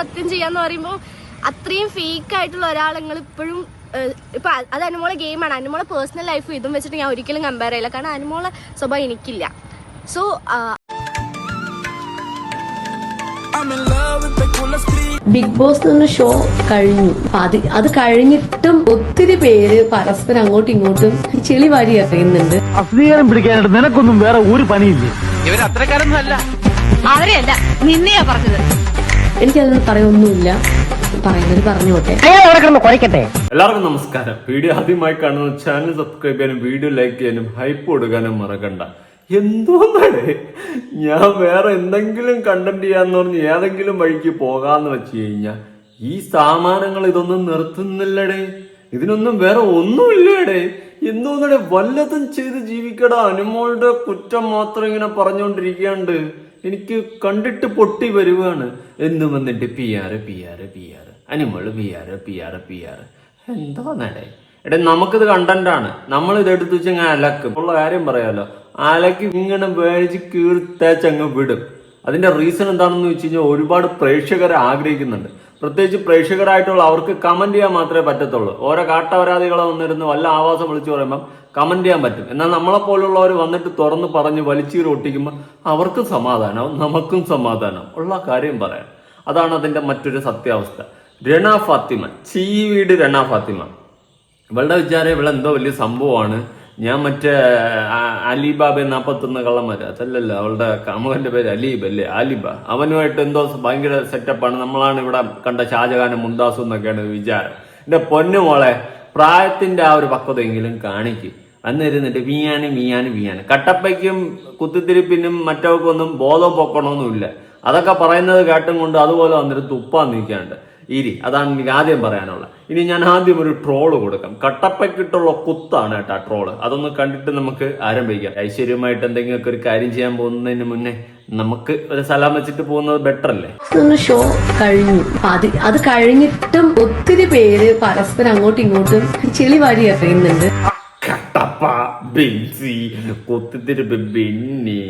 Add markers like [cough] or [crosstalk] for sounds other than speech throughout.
സത്യം ചെയ്യാന്ന് പറയുമ്പോൾ അത്രയും ഫേക്ക് ആയിട്ടുള്ള ഒരാൾ നിങ്ങൾ ഇപ്പോഴും ഇപ്പൊ അത് അനുമോളെ ഗെയിമാണ് അനുമോളെ പേഴ്സണൽ ലൈഫ് ഇതും വെച്ചിട്ട് ഞാൻ ഒരിക്കലും കമ്പയർ ചെയ്യില്ല. കാരണം അനുമോളെ സ്വഭാവം എനിക്കില്ല. സോ. ബിഗ് ബോസ് എന്ന ഷോ കഴിഞ്ഞു. അത് അത് കഴിഞ്ഞിട്ടും ഒത്തിരി പേര് പരസ്പരം അങ്ങോട്ടും ഇങ്ങോട്ടും ചെളി വാരി എറിയുന്നുണ്ട്. അസ്വീകാരം പിടിക്കാനായിട്ട് നിനക്കൊന്നും വേറെ ഒരു പണിയില്ല? ഇവർ അത്രക്കാരൊന്നും അല്ല. അവരെയല്ല നിന്നെയാ പറഞ്ഞത്. എനിക്കതൊന്നും പറയൊന്നുമില്ല പറയുന്നത് പറഞ്ഞോട്ടെ എല്ലാവർക്കും നമസ്കാരം. വീഡിയോ ആദ്യമായി കാണുന്ന ചാനൽ സബ്സ്ക്രൈബ് ചെയ്യാനും വീഡിയോ ലൈക്ക് ചെയ്യാനും ഹൈപ്പ് കൊടുക്കാനും മറക്കണ്ട. എന്തോന്നാണ്? ഞാൻ വേറെ എന്തെങ്കിലും കണ്ടന്റ് ചെയ്യാന്ന് പറഞ്ഞ് ഏതെങ്കിലും വഴിക്ക് പോകാന്ന് വെച്ച് കഴിഞ്ഞാൽ ഈ സാമാനങ്ങൾ ഇതൊന്നും നിർത്തുന്നില്ലടേ. ഇതിനൊന്നും വേറെ ഒന്നുമില്ലടേ. എന്തോന്നടേ വല്ലതും ചെയ്ത് ജീവിക്കടാ. അനുമോളുടെ കുറ്റം മാത്രം ഇങ്ങനെ പറഞ്ഞുകൊണ്ടിരിക്കാണ്ട് എനിക്ക് കണ്ടിട്ട് പൊട്ടി വരുവാണ്. എന്നും വന്നിട്ട് പി ആറ് P R P R animal P R P R P R എന്താ നടേ? എടേ നമുക്കിത് കണ്ടന്റാണ് നമ്മൾ ഇത് എടുത്തു വെച്ച് അങ്ങ് അലക്കും. ഉള്ള കാര്യം പറയാലോ. അലക്കി ഇങ്ങനെ വേഴിച്ച് കീർത്തേച്ചങ്ങ് വിടും. അതിന്റെ റീസൺ എന്താണെന്ന് വെച്ച് കഴിഞ്ഞാൽ ഒരുപാട് പ്രേക്ഷകരെ ആഗ്രഹിക്കുന്നുണ്ട്. പ്രത്യേകിച്ച് പ്രേക്ഷകരായിട്ടുള്ള അവർക്ക് കമന്റ് ചെയ്യാൻ മാത്രമേ പറ്റത്തുള്ളൂ. ഓരോ കാട്ടപരാധികളെ വന്നിരുന്ന് വല്ല ആവാസം വിളിച്ചു പറയുമ്പം കമന്റ് ചെയ്യാൻ പറ്റും. എന്നാൽ നമ്മളെ പോലുള്ളവർ വന്നിട്ട് തുറന്ന് പറഞ്ഞ് വലിച്ചീർ ഒട്ടിക്കുമ്പോൾ അവർക്കും സമാധാനം നമുക്കും സമാധാനം. ഉള്ള കാര്യം പറയാം. അതാണ് അതിന്റെ മറ്റൊരു സത്യാവസ്ഥ. രണ ഫാത്തിമ ചീവീട് രണ ഫാത്തിമ. ഇവളുടെ വിചാരം ഇവിടെ എന്തോ വലിയ സംഭവമാണ്. ഞാൻ മറ്റേ അലിബാബ നാപ്പത്തൊന്ന് കള്ളന്മാര് അതല്ലല്ലോ അവളുടെ കാമുകന്റെ പേര് അലീബ് അല്ലേ? അലിബ. അവനുമായിട്ട് എന്തോ ഭയങ്കര സെറ്റപ്പാണ് നമ്മളാണ് ഇവിടെ കണ്ട ഷാജഹാനും മുന്താസും എന്നൊക്കെയാണ് വിചാരം. എന്റെ പൊന്നു മോളെ പ്രായത്തിന്റെ ആ ഒരു പക്വതയെങ്കിലും കാണിക്കും. അന്നിരുന്നിട്ട് വീയാന് വീയാന് വീയാന്. കട്ടപ്പയ്ക്കും കുത്തിത്തിരിപ്പിനും മറ്റവർക്കൊന്നും ബോധം പൊക്കണമൊന്നുമില്ല. അതൊക്കെ പറയുന്നത് കേട്ടും കൊണ്ട് അതുപോലെ വന്നിട്ട് തുപ്പാൻ നിൽക്കാണ്ട് ഇരി അതാണ് എനിക്ക് ആദ്യം പറയാനുള്ളത്. ഇനി ഞാൻ ആദ്യം ഒരു ട്രോൾ കൊടുക്കാം. കട്ടപ്പയ്ക്കിട്ടുള്ള കുത്താണ് കേട്ടോ ട്രോൾ അതൊന്ന് കണ്ടിട്ട് നമുക്ക് ആരംഭിക്കാം. ഐശ്വര്യമായിട്ട് എന്തെങ്കിലുമൊക്കെ ഒരു കാര്യം ചെയ്യാൻ പോകുന്നതിന് മുന്നേ നമുക്ക് ഒരു സ്ഥലം വെച്ചിട്ട് പോകുന്നത് ബെറ്റർ അല്ലേ? ഷോ കഴിഞ്ഞു. അത് അത് കഴിഞ്ഞിട്ടും ഒത്തിരി പേര് പരസ്പരം അങ്ങോട്ടും ഇങ്ങോട്ടും ചെളി വാരി എറിയുന്നുണ്ട്. കട്ടപ്പ ബെൻസി കുത്തിത്തിരിപ്പ് ബെന്നി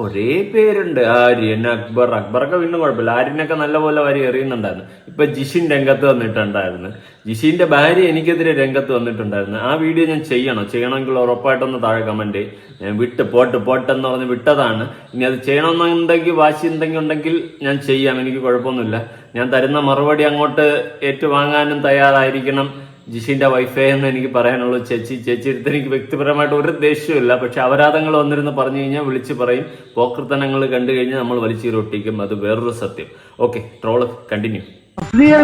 കുറേ പേരുണ്ട്. ആര്യൻ അക്ബർ അക്ബറൊക്കെ വീണ്ടും കുഴപ്പമില്ല. ആര്യനൊക്കെ നല്ലപോലെ വാരി എറിയുന്നുണ്ടായിരുന്നു. ഇപ്പൊ ജിഷിൻ രംഗത്ത് വന്നിട്ടുണ്ടായിരുന്നു. ജിഷിന്റെ ഭാര്യ എനിക്കെതിരെ രംഗത്ത് വന്നിട്ടുണ്ടായിരുന്നു. ആ വീഡിയോ ഞാൻ ചെയ്യണോ. ചെയ്യണമെങ്കിൽ ഉറപ്പായിട്ടൊന്ന് താഴെ കമന്റ് വിട്ട് പോട്ട് പോട്ടെന്ന് പറഞ്ഞ് വിട്ടതാണ്. ഇനി അത് ചെയ്യണമെന്നുണ്ടെങ്കിൽ വാശി എന്തെങ്കിലും ഉണ്ടെങ്കിൽ ഞാൻ ചെയ്യാം. എനിക്ക് കുഴപ്പമൊന്നുമില്ല. ഞാൻ തരുന്ന മറുപടി അങ്ങോട്ട് ഏറ്റുവാങ്ങാനും തയ്യാറായിരിക്കണം. ജിഷിന്റെ വൈഫേ എന്ന് എനിക്ക് പറയാനുള്ളൂ. ചേച്ചി ചേച്ചി അടുത്ത് എനിക്ക് വ്യക്തിപരമായിട്ട് ഒരു ദേഷ്യമില്ല പക്ഷെ അപരാധങ്ങൾ വന്നിരുന്ന് പറഞ്ഞു കഴിഞ്ഞാൽ വിളിച്ച് പറയും. പോക്കൃത്തനങ്ങൾ കണ്ടു കഴിഞ്ഞാൽ നമ്മൾ വലിച്ചീരൊട്ടിക്കും അത് വേറൊരു സത്യം. Okay troll continue.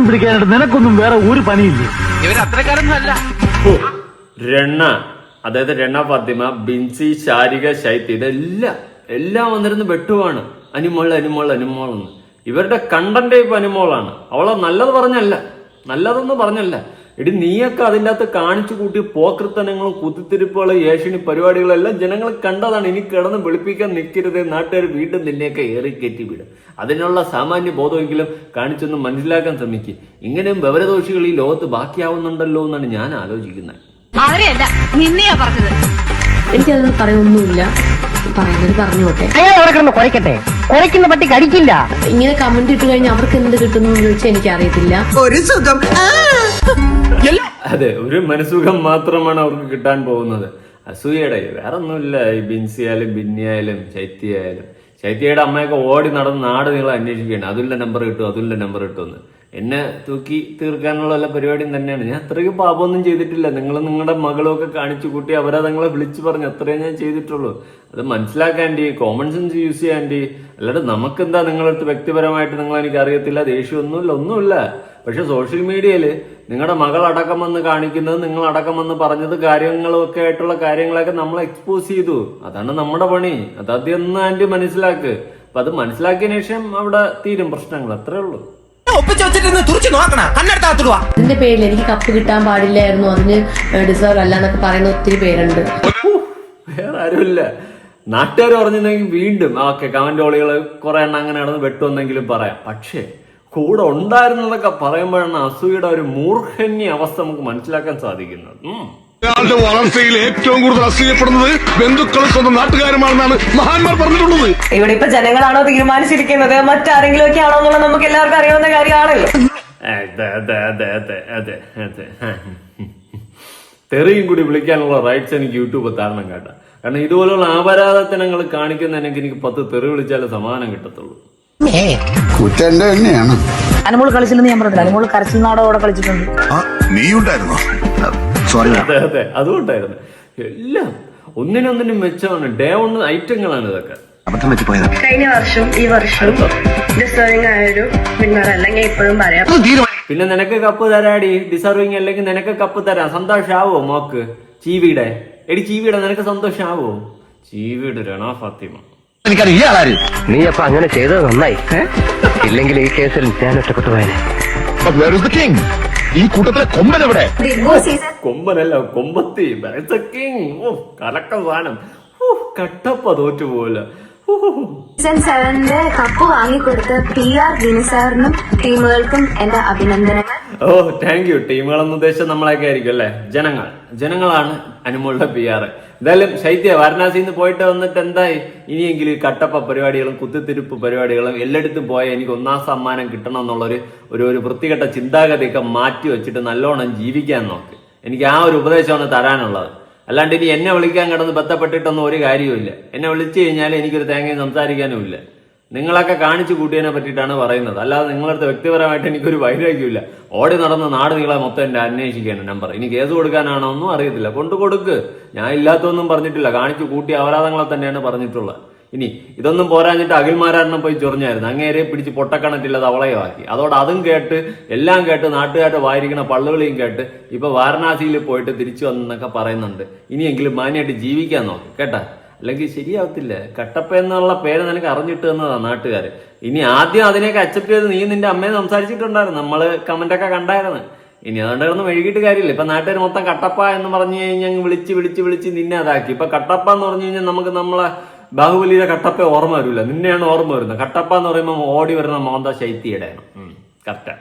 പിടിക്കാനായിട്ട് നിനക്കൊന്നും വേറെ ഒരു പണിയില്ല. അല്ല. രണ അതായത് രണ ഫാത്തിമ ബിൻസി ശാരിക ശൈത്യ ഇതെല്ലാം എല്ലാം വന്നിരുന്ന് വെട്ടുവാണ്. അനിമോൾ അനിമോൾ അനിമോൾ എന്ന്. ഇവരുടെ കണ്ടന്റ് ഇപ്പൊ അനിമോളാണ്. അവളെ നല്ലത് പറഞ്ഞല്ല. നല്ലതൊന്നും പറഞ്ഞല്ല. എടി നീയൊക്കെ അതിന്റെ അകത്ത് കാണിച്ചു കൂട്ടി പോക്കൃത്തനങ്ങളും കുത്തിത്തിരിപ്പുകൾ ഏഷ്യണി പരിപാടികളെല്ലാം ജനങ്ങൾ കണ്ടതാണ്. ഇനി കിടന്ന് വെളുപ്പിക്കാൻ നിൽക്കരുത് നാട്ടുകാർ വീണ്ടും നിന്നെയൊക്കെ ഏറി കയറ്റി വിടും. അതിനുള്ള സാമാന്യ ബോധമെങ്കിലും കാണിച്ചൊന്ന് മനസ്സിലാക്കാൻ ശ്രമിക്കുക ഇങ്ങനെയും വിവരദോഷികൾ ഈ ലോകത്ത് ബാക്കിയാവുന്നുണ്ടല്ലോ എന്നാണ് ഞാൻ ആലോചിക്കുന്നത്. അവരെയല്ല നിന്നെയാ പറഞ്ഞത്. എനിക്കതൊന്നും പറയൊന്നുമില്ല പറയുന്നത് പറഞ്ഞോട്ടെ. കുരയ്ക്കുന്ന പട്ടി കടിക്കില്ല. ഇങ്ങനെ കമന്റ് ഇട്ട് കഴിഞ്ഞാൽ അവർക്ക് എന്ത് കിട്ടുന്നു എന്ന് ചോദിച്ചാൽ എനിക്കറിയത്തില്ല. അതെ ഒരു മനസുഖം മാത്രമാണ് അവർക്ക് കിട്ടാൻ പോകുന്നത്. അസൂയയുടെ വേറെ ഒന്നുമില്ല ഈ ബിൻസിയായാലും ബിന്നിയായാലും ചൈത്യയായാലും ചൈത്യയുടെ അമ്മയൊക്കെ ഓടി നടന്ന് നാട് നിങ്ങൾ അന്വേഷിക്കുകയാണ്. അതുല്ല നമ്പർ കിട്ടും അതുല്ല നമ്പർ കിട്ടുമെന്ന്. എന്നെ തൂക്കി തീർക്കാനുള്ള എല്ലാ പരിപാടിയും തന്നെയാണ്. ഞാൻ അത്രയ്ക്ക് പാപമൊന്നും ചെയ്തിട്ടില്ല. നിങ്ങൾ നിങ്ങളുടെ മകളൊക്കെ കാണിച്ചു കൂട്ടി അവരെ നിങ്ങളെ വിളിച്ചു പറഞ്ഞു അത്രേ ഞാൻ ചെയ്തിട്ടുള്ളൂ. അത് മനസ്സിലാക്കാണ്ടി കോമൺ സെൻസ് യൂസ് ചെയ്യാണ്ടി അല്ലാതെ നമുക്കെന്താ നിങ്ങളടുത്ത് വ്യക്തിപരമായിട്ട് നിങ്ങൾ എനിക്ക് അറിയത്തില്ല ദേഷ്യമൊന്നുമില്ല ഒന്നുമില്ല. പക്ഷെ സോഷ്യൽ മീഡിയയിൽ നിങ്ങളുടെ മകൾ അടക്കം വന്ന് കാണിക്കുന്നത് നിങ്ങൾ അടക്കം വന്ന് പറഞ്ഞത് കാര്യങ്ങളൊക്കെ ആയിട്ടുള്ള കാര്യങ്ങളൊക്കെ നമ്മൾ എക്സ്പോസ് ചെയ്തു. അതാണ് നമ്മുടെ പണി. അത് ആദ്യം ഒന്ന് ആന്റി മനസ്സിലാക്ക്. അപ്പൊ അത് മനസ്സിലാക്കിയതിനു ശേഷം അവിടെ തീരും പ്രശ്നങ്ങൾ. അത്രേ ഉള്ളൂ. എന്റെ പേരിൽ എനിക്ക് കപ്പ് കിട്ടാൻ പാടില്ലായിരുന്നു. അതിന് ഡിസേർവ് അല്ല എന്നൊക്കെ പറയുന്ന ഒത്തിരി പേരുണ്ട്. വേറെ ആരുമില്ല. നാട്ടുകാർ പറഞ്ഞിരുന്നെങ്കിൽ വീണ്ടും ഓക്കെ കമന്റ് ഓളികൾ കുറെ എണ്ണം അങ്ങനെ നടന്ന് വെട്ടുമെന്നെങ്കിലും പറയാം. പക്ഷേ കൂടെ ഉണ്ടായിരുന്നതൊക്കെ പറയുമ്പോഴാണ് അസൂയുടെ ഒരു മൂർഖന്യ അവസ്ഥ നമുക്ക് മനസ്സിലാക്കാൻ സാധിക്കുന്നത്. ഒരാളുടെ വളർച്ചയിൽ ഏറ്റവും കൂടുതൽ അസൂയപ്പെടുന്നത് ബന്ധുക്കളും സ്വന്തം നാട്ടുകാരുമാണെന്നാണ് മഹാന്മാർ പറഞ്ഞിട്ടുള്ളത്. ഇവിടെ ഇപ്പൊ ജനങ്ങളാണോ തീരുമാനിച്ചിരിക്കുന്നത്? മറ്റാരെങ്കിലും ഒക്കെ ആണോ എന്നുള്ളത് നമുക്ക് എല്ലാവർക്കും അറിയാവുന്ന കാര്യമാണല്ലോ. അതെ അതെ അതെ അതെ അതെ അതെ. തെറിയും കൂടി വിളിക്കാനുള്ള റൈറ്റ്സ് എനിക്ക് യൂട്യൂബ് തരണം കേട്ടാ. കാരണം ഇതുപോലുള്ള അപരാധത്തിനങ്ങൾ കാണിക്കുന്ന എനിക്ക് എനിക്ക് പത്ത് തെറി വിളിച്ചാലേ സമാനം കിട്ടത്തുള്ളൂ. കുറ്റന്റെ തന്നെയാണ്. അനുമോൾ കളിച്ചില്ലെന്ന് ഞാൻ പറഞ്ഞില്ല. അനുമോൾ കരച്ചിൽ നാടോടെ കളിച്ചിട്ടുണ്ട്. നീ ഉണ്ടായിരുന്നോ സോറി അതെ അതെ. അതുകൊണ്ടായിരുന്നു എല്ലാം ഒന്നിനൊന്നിനും മെച്ചമാണ്. ഡേ ഒന്ന് ഐറ്റങ്ങളാണ് ഇതൊക്കെ. അബദ്ധം പറ്റി പോയത്. കഴിഞ്ഞ വർഷം ഈ വർഷം ഡിസേർവിംഗ് ആയൊരു വിന്നർ അല്ലെങ്കിൽ ഇപ്പോഴും പറയാം. പിന്നെ നിനക്ക് കപ്പ് തരാടി ഡിസർവിങ് അല്ലെങ്കിൽ നിനക്ക് കപ്പ് തരാം. സന്തോഷാവോ മോക്ക്? ചീവിയുടെ എടി ചീവിയുടെ നിനക്ക് സന്തോഷാവോ? ചീവിയുടെ രണ ഫാത്തിമ. എനിക്കറിയാം ഇയാളാര് നീ അപ്പൊ അങ്ങനെ ചെയ്തത് നന്നായി. ഇല്ലെങ്കിൽ ഈ കേസിൽ ഞാൻ ഒറ്റപ്പെട്ടു പോയനെ ഈ കൂട്ടത്തിലെ കൊമ്പൻ എവിടെ? കൊമ്പനല്ല കൊമ്പത്തി. കിങ് ഓ കലക്ക സാധനം. ഓ കട്ടപ്പ തോറ്റുപോലെ സീസൺ സെവന്റെ കപ്പ് വാങ്ങിക്കൊടുത്ത പി ആർ ദിനസാറിനും ടീമുകൾക്കും എന്റെ അഭിനന്ദനങ്ങൾ. ഓ താങ്ക് യു ടീമുകൾ എന്ന ഉദ്ദേശം നമ്മളൊക്കെ ആയിരിക്കും അല്ലെ? ജനങ്ങൾ. ജനങ്ങളാണ് അനുമോളുടെ പി ആർ എന്തായാലും ശൈത്യ വാരണാസിയിൽ നിന്ന് പോയിട്ട് വന്നിട്ട് എന്തായി? ഇനിയെങ്കിലും ഈ കട്ടപ്പ പരിപാടികളും കുത്തിത്തിരിപ്പ് പരിപാടികളും എല്ലായിടത്തും പോയാൽ എനിക്ക് ഒന്നാം സമ്മാനം കിട്ടണം എന്നുള്ളൊരു ഒരു ഒരു വൃത്തികെട്ട ചിന്താഗതിയൊക്കെ മാറ്റി വെച്ചിട്ട് നല്ലോണം ജീവിക്കാൻ നോക്ക്. എനിക്ക് ആ ഒരു ഉപദേശമാണ് തരാനുള്ളത്. അല്ലാണ്ട് ഇനി എന്നെ വിളിക്കാൻ കിടന്ന് ബന്ധപ്പെട്ടിട്ടൊന്നും ഒരു കാര്യവുമില്ല. എന്നെ വിളിച്ചു കഴിഞ്ഞാൽ എനിക്കൊരു തേങ്ങയും സംസാരിക്കാനും ഇല്ല നിങ്ങളൊക്കെ കാണിച്ചു കൂട്ടിയതിനെ പറ്റിയിട്ടാണ് പറയുന്നത്. അല്ലാതെ നിങ്ങളടുത്ത് വ്യക്തിപരമായിട്ട് എനിക്കൊരു വൈരാഗ്യമില്ല ഓടി നടന്ന നാട് നിങ്ങളെ മൊത്തം എന്റെ അന്വേഷിക്കുകയാണ് നമ്പർ. ഇനി കേസ് കൊടുക്കാനാണോ ഒന്നും അറിയത്തില്ല. കൊണ്ടു കൊടുക്ക്. ഞാൻ ഇല്ലാത്തൊന്നും പറഞ്ഞിട്ടില്ല. കാണിച്ചു കൂട്ടിയ അപരാധങ്ങളെ തന്നെയാണ് പറഞ്ഞിട്ടുള്ളത്. ഇനി ഇതൊന്നും പോരാഞ്ഞിട്ട് അഖിൽമാരാറിനെ പോയി ചൊറിഞ്ഞായിരുന്നു. അങ്ങേരെ പിടിച്ച് പൊട്ടക്കണറ്റില്ലത് അവളയമാക്കി അതോടെ അതും കേട്ട് എല്ലാം കേട്ട് നാട്ടുകാരുടെ വായിരിക്കണ പള്ളുകളെയും കേട്ട് ഇപ്പൊ വാരണാസിയിൽ പോയിട്ട് തിരിച്ചു വന്നെന്നൊക്കെ പറയുന്നുണ്ട്. ഇനിയെങ്കിലും മാന്യമായിട്ട് ജീവിക്കാൻ നോക്ക്. കേട്ടാ? അല്ലെങ്കിൽ ശരിയാവത്തില്ല. കട്ടപ്പ എന്നുള്ള പേര് നിനക്ക് അറിഞ്ഞിട്ട് തന്നതാണ് നാട്ടുകാർ ഇനി ആദ്യം അതിനെയൊക്കെ അക്സെപ്റ്റ് ചെയ്ത് നീ നിന്റെ അമ്മയെ സംസാരിച്ചിട്ടുണ്ടായിരുന്നു. നമ്മൾ കമന്റ് ഒക്കെ കണ്ടായിരുന്നു. ഇനി അതുകൊണ്ട് കിടന്ന് മെഴുകിയിട്ട് കാര്യമില്ല. ഇപ്പൊ നാട്ടുകാർ മൊത്തം കട്ടപ്പ എന്ന് പറഞ്ഞു കഴിഞ്ഞാൽ വിളിച്ച് വിളിച്ച് വിളിച്ച് നിന്നെ അതാക്കി. ഇപ്പൊ കട്ടപ്പ എന്ന് പറഞ്ഞു കഴിഞ്ഞാൽ നമുക്ക് നമ്മളെ ബാഹുബലിയുടെ കട്ടപ്പ ഓർമ്മ വരില്ല നിന്നെയാണ് ഓർമ്മ വരുന്നത്. കട്ടപ്പ എന്ന് പറയുമ്പോൾ ഓടി വരുന്ന മോന്ത ശൈത്യയുടെ. കറക്റ്റാ